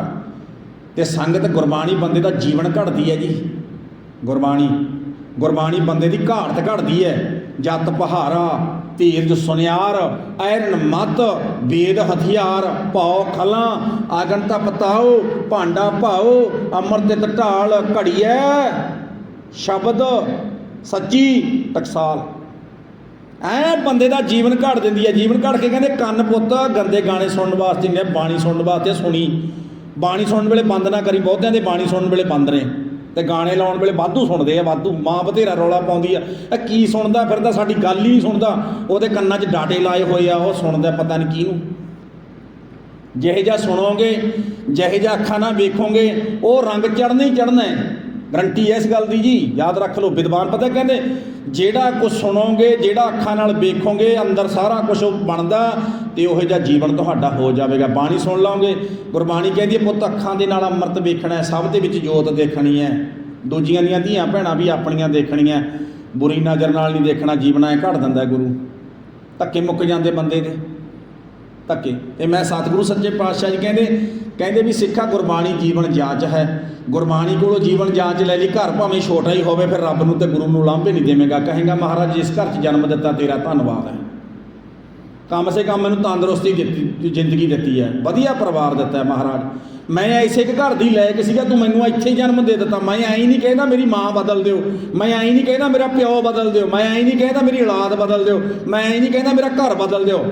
ਤੇ ਸੰਗਤ ਗੁਰਬਾਣੀ ਬੰਦੇ ਦਾ ਜੀਵਨ ਘੜਦੀ ਹੈ ਜੀ। ਗੁਰਬਾਣੀ ਗੁਰਬਾਣੀ ਬੰਦੇ ਦੀ ਘਾਟ ਘੜਦੀ ਹੈ। ਜੱਤ ਪਹਾਰਾ ਧੀਰਜ ਸੁਨਿਆਰ ਐਰਨ ਮਤ ਵੇਦ ਹਥਿਆਰ ਭਉ ਖਲਾਂ ਆਗਨ ਤਪਤਾਓ ਭਾਂਡਾ ਭਾਓ ਅਮਰਤਿਤ ਢਾਲ ਘੜੀਐ, ਸ਼ਬਦ ਸੱਚੀ ਟਕਸਾਲ। ਐ ਬੰਦੇ ਦਾ ਜੀਵਨ ਘੜ ਦਿੰਦੀ ਹੈ ਜੀਵਨ ਘੜ ਕੇ ਕਹਿੰਦੇ, ਕੰਨ ਪੁੱਤ, ਗੰਦੇ ਗਾਣੇ ਸੁਣਨ ਵਾਸਤੇ ਨੇ ਬਾਣੀ ਸੁਣਨ ਵਾਸਤੇ ਸੁਣੀ। ਬਾਣੀ ਸੁਣਨ ਵੇਲੇ ਬੰਦ ਨਾ ਕਰੀ, ਬਹੁਤਿਆਂ ਦੇ ਬਾਣੀ ਸੁਣਨ ਵੇਲੇ ਬੰਦ ਨੇ। ਤੇ ਗਾਣੇ ਲਾਉਣ ਵੇਲੇ ਵਾਧੂ ਸੁਣਦੇ ਆ, ਵਾਧੂ ਮਾਂ ਬਥੇਰਾ ਰੌਲਾ ਪਾਉਂਦੀ ਆ। ਇਹ ਕੀ ਸੁਣਦਾ ਫਿਰਦਾ ਸਾਡੀ ਗੱਲ ਹੀ ਨਹੀਂ ਸੁਣਦਾ। ਉਹਦੇ ਕੰਨਾਂ 'ਚ ਡਾਟੇ ਲਾਏ ਹੋਏ ਆ, ਉਹ ਸੁਣਦਾ ਪਤਾ ਨਹੀਂ ਕਿਹਨੂੰ। ਜਿਹੇ ਜਿਹਾ ਸੁਣੋਗੇ, ਜਿਹੇ ਜਿਹਾ ਅੱਖਾਂ ਨਾਲ ਵੇਖੋਗੇ, ਉਹ ਰੰਗ ਚੜ੍ਹਨਾ ਹੀ ਚੜ੍ਹਨਾ ਹੈ। ਗਰੰਟੀ ਹੈ ਇਸ ਗੱਲ ਦੀ ਜੀ, ਯਾਦ ਰੱਖ ਲਓ, ਵਿਦਵਾਨ ਪਤਾ ਕਹਿੰਦੇ, ਜਿਹੜਾ ਕੁਝ ਸੁਣੋਗੇ, ਜਿਹੜਾ ਅੱਖਾਂ ਨਾਲ ਵੇਖੋਗੇ, ਅੰਦਰ ਸਾਰਾ ਕੁਝ ਬਣਦਾ ਤੇ ਉਹੋ ਜਿਹਾ ਜੀਵਨ ਤੁਹਾਡਾ ਹੋ ਜਾਵੇਗਾ। ਬਾਣੀ ਸੁਣ ਲਓਗੇ, ਗੁਰਬਾਣੀ ਕਹਿੰਦੀ ਹੈ, ਪੁੱਤ ਅੱਖਾਂ ਦੇ ਨਾਲ ਅੰਮ੍ਰਿਤ ਵੇਖਣਾ ਹੈ, ਸਭ ਦੇ ਵਿੱਚ ਜੋਤ ਦੇਖਣੀ ਹੈ। ਦੂਜੀਆਂ ਦੀਆਂ ਧੀਆਂ ਭੈਣਾਂ ਵੀ ਆਪਣੀਆਂ ਦੇਖਣੀਆਂ, ਬੁਰੀ ਨਜ਼ਰ ਨਾਲ ਨਹੀਂ ਦੇਖਣਾ, ਜੀਵਨ ਐ ਘੜ ਦਿੰਦਾ ਗੁਰੂ। ਧੱਕੇ ਮੁੱਕ ਜਾਂਦੇ ਬੰਦੇ ਦੇ। ਧੱਕੇ। ਤੇ ਮੈਂ ਸਤਿਗੁਰੂ ਸੱਚੇ ਪਾਤਸ਼ਾਹ ਜੀ ਕਹਿੰਦੇ ਕਹਿੰਦੇ ਵੀ ਸਿੱਖਾ ਗੁਰਬਾਣੀ ਜੀਵਨ ਜਾਚ ਹੈ। ਗੁਰਬਾਣੀ ਕੋਲੋਂ ਜੀਵਨ ਜਾਂਚ ਲੈ ਲਈ, ਘਰ ਭਾਵੇਂ ਛੋਟਾ ਹੀ ਹੋਵੇ, ਫਿਰ ਰੱਬ ਨੂੰ ਤੇ ਗੁਰੂ ਨੂੰ ਲਾਂਭੇ ਨਹੀਂ ਦੇਵੇਂਗਾ। ਕਹੇਗਾ, ਮਹਾਰਾਜ, ਜਿਸ ਘਰ 'ਚ ਜਨਮ ਦਿੱਤਾ, ਤੇਰਾ ਧੰਨਵਾਦ ਹੈ। ਕੰਮ ਸੇ ਕੰਮ ਮੈਨੂੰ ਤੰਦਰੁਸਤੀ ਦਿੱਤੀ, ਜ਼ਿੰਦਗੀ ਦਿੱਤੀ ਹੈ। ਵਧੀਆ ਪਰਿਵਾਰ ਦਿੱਤਾ ਹੈ, ਮਹਾਰਾਜ। ਮੈਂ ਐਸੇ ਇੱਕ ਘਰ ਦੀ ਲੈ ਕੇ ਸੀਗਾ, ਤੂੰ ਮੈਨੂੰ ਇੱਥੇ ਹੀ ਜਨਮ ਦੇ ਦਿੱਤਾ। ਮੈਂ ਐਂ ਨਹੀਂ ਕਹਿੰਦਾ ਮੇਰੀ ਮਾਂ ਬਦਲ ਦਿਓ। ਮੈਂ ਐਂ ਨਹੀਂ ਕਹਿੰਦਾ ਮੇਰਾ ਪਿਓ ਬਦਲ ਦਿਓ। ਮੈਂ ਐਂ ਨਹੀਂ ਕਹਿੰਦਾ ਮੇਰੀ ਔਲਾਦ ਬਦਲ ਦਿਓ। ਮੈਂ ਐਂ ਨਹੀਂ ਕਹਿੰਦਾ ਮੇਰਾ ਘਰ ਬਦਲ ਦਿਓ।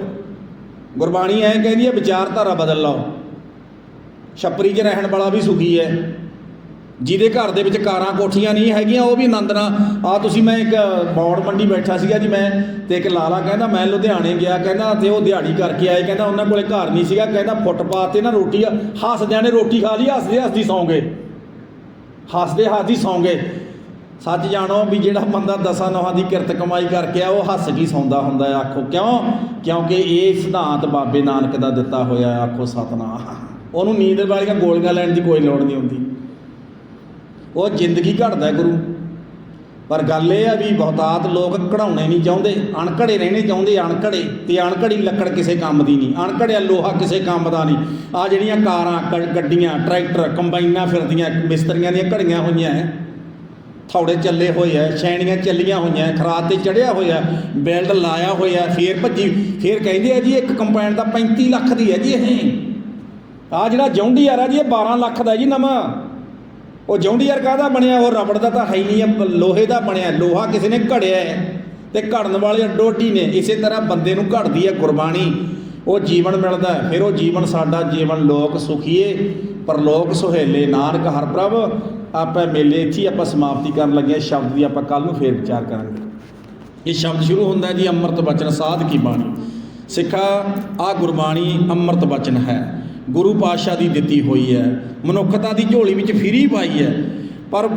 ਗੁਰਬਾਣੀ ਐਂ ਕਹਿੰਦੀ ਹੈ, ਵਿਚਾਰਧਾਰਾ ਬਦਲ ਲਓ। ਛੱਪਰੀ 'ਚ ਰਹਿਣ ਵਾਲਾ ਵੀ ਸੁਖੀ ਹੈ। ਜਿਹਦੇ ਘਰ ਦੇ ਵਿੱਚ ਕਾਰਾਂ ਕੋਠੀਆਂ ਨਹੀਂ ਹੈਗੀਆਂ, ਉਹ ਵੀ ਆਨੰਦ ਨਾਲ। ਆ ਤੁਸੀਂ ਮੈਂ ਇੱਕ ਬੌੜ ਮੰਡੀ ਬੈਠਾ ਸੀਗਾ ਜੀ ਮੈਂ, ਤੇ ਇੱਕ ਲਾਲਾ ਕਹਿੰਦਾ, ਮੈਂ ਲੁਧਿਆਣੇ ਗਿਆ, ਕਹਿੰਦਾ ਤੇ ਉਹ ਦਿਹਾੜੀ ਕਰਕੇ ਆਏ, ਕਹਿੰਦਾ ਉਹਨਾਂ ਕੋਲੇ ਘਰ ਨਹੀਂ ਸੀਗਾ, ਕਹਿੰਦਾ ਫੁੱਟਪਾਥ ਤੇ ਨਾ ਰੋਟੀ ਹੱਸਦਿਆਂ ਨੇ ਰੋਟੀ ਖਾ ਲਈ, ਹੱਸਦੇ ਹੱਸਦੀ ਸੌਂ ਗਏ। ਹੱਸਦੇ ਹੱਸਦੀ ਸੌਂ ਗਏ। ਸੱਚ ਜਾਣੋ ਵੀ ਜਿਹੜਾ ਬੰਦਾ ਦਸਾਂ ਨੌਹਾਂ ਦੀ ਕਿਰਤ ਕਮਾਈ ਕਰਕੇ ਆ, ਉਹ ਹੱਸ ਕੀ ਸੌਂਦਾ ਹੁੰਦਾ ਹੈ ਆਖੋ ਕਿਉਂ? ਕਿਉਂਕਿ ਇਹ ਸਿਧਾਂਤ ਬਾਬੇ ਨਾਨਕ ਦਾ ਦਿੱਤਾ ਹੋਇਆ ਆਖੋ ਸਤਨਾਮ। ਉਹਨੂੰ ਨੀਂਦ ਵਾਲੀਆਂ ਗੋਲੀਆਂ ਲੈਣ ਦੀ ਕੋਈ ਲੋੜ ਨਹੀਂ ਹੁੰਦੀ। ਉਹ ਜ਼ਿੰਦਗੀ ਘੜਦਾ ਗੁਰੂ। ਪਰ ਗੱਲ ਇਹ ਆ ਵੀ ਬਹੁਤਾਤ ਲੋਕ ਕਢਾਉਣੇ ਨਹੀਂ ਚਾਹੁੰਦੇ, ਅਣਕੜੇ ਰਹਿਣੇ ਚਾਹੁੰਦੇ ਅਣਕੜੇ ਤੇ ਅਣਕੜੀ ਲੱਕੜ ਕਿਸੇ ਕੰਮ ਦੀ ਨਹੀਂ, ਅਣਕੜਿਆ ਲੋਹਾ ਕਿਸੇ ਕੰਮ ਦਾ ਨਹੀਂ। ਆ ਜਿਹੜੀਆਂ ਕਾਰਾਂ, ਕ- ਗੱਡੀਆਂ, ਟਰੈਕਟਰ, ਕੰਬਾਈਨਾਂ ਫਿਰਦੀਆਂ, ਮਿਸਤਰੀਆਂ ਦੀਆਂ ਘੜੀਆਂ ਹੋਈਆਂ ਹੈ ਥੌੜੇ ਚੱਲੇ ਹੋਏ ਆ ਛੈਣੀਆਂ ਚੱਲੀਆਂ ਹੋਈਆਂ ਖਰਾਤ ਤੇ ਚੜਿਆ ਹੋਇਆ, ਬੈਲਟ ਲਾਇਆ ਹੋਇਆ, ਫੇਰ ਭੱਜੀ, ਫੇਰ ਕਹਿੰਦੇ ਆ ਜੀ ਇੱਕ ਕੰਪਾਈਨ ਦਾ 35 ਲੱਖ ਦੀ ਹੈ ਜੀ ਇਹ। ਆ ਜਿਹੜਾ ਜੌਂਡੀਆਰ ਆ ਜੀ, ਇਹ 12 ਲੱਖ ਦਾ ਜੀ ਨਵਾਂ। ਉਹ ਜੌਂਡੀਆਰ ਕਾਹਦਾ ਬਣਿਆ? ਉਹ ਰਬੜ ਦਾ ਤਾਂ ਹੈ ਹੀ ਨਹੀਂ ਹੈ ਲੋਹੇ ਦਾ ਬਣਿਆ, ਲੋਹਾ ਕਿਸੇ ਨੇ ਘੜਿਆ ਹੈ ਤੇ ਘੜਨ ਵਾਲੇ ਡੋਟੀ ਨੇ, ਇਸੇ ਤਰ੍ਹਾਂ ਬੰਦੇ ਨੂੰ ਘੜਦੀ ਹੈ ਗੁਰਬਾਣੀ ਉਹ ਜੀਵਨ ਮਿਲਦਾ ਫਿਰ ਉਹ ਜੀਵਨ ਸਾਡਾ ਜੀਵਨ ਲੋਕ ਸੁਖੀਏ, ਪਰਲੋਕ ਸੁਹੇਲੇ। ਨਾਨਕ ਹਰ ਪ੍ਰਭ, ਆਪਾਂ ਮੇਲੇ ਇੱਥੇ ਹੀ ਆਪਾਂ ਸਮਾਪਤੀ ਕਰਨ ਲੱਗੇ ਹਾਂ। ਸ਼ਬਦ ਦੀ ਆਪਾਂ ਕੱਲ ਨੂੰ ਫੇਰ ਵਿਚਾਰ ਕਰਾਂਗੇ। ਇਹ ਸ਼ਬਦ ਸ਼ੁਰੂ ਹੁੰਦਾ ਜੀ, ਅੰਮ੍ਰਿਤ ਬਚਨ ਸਾਧ ਕੀ ਬਾਣੀ? ਸਿੱਖਾ ਆ ਗੁਰਬਾਣੀ ਅੰਮ੍ਰਿਤ ਬਚਨ ਹੈ। ਗੁਰੂ ਪਾਤਸ਼ਾਹ ਦੀ ਦਿੱਤੀ ਹੋਈ ਹੈ। ਮਨੁੱਖਤਾ ਦੀ ਝੋਲੀ ਵਿੱਚ ਫਿਰੀ ਪਾਈ ਹੈ। ਪਰ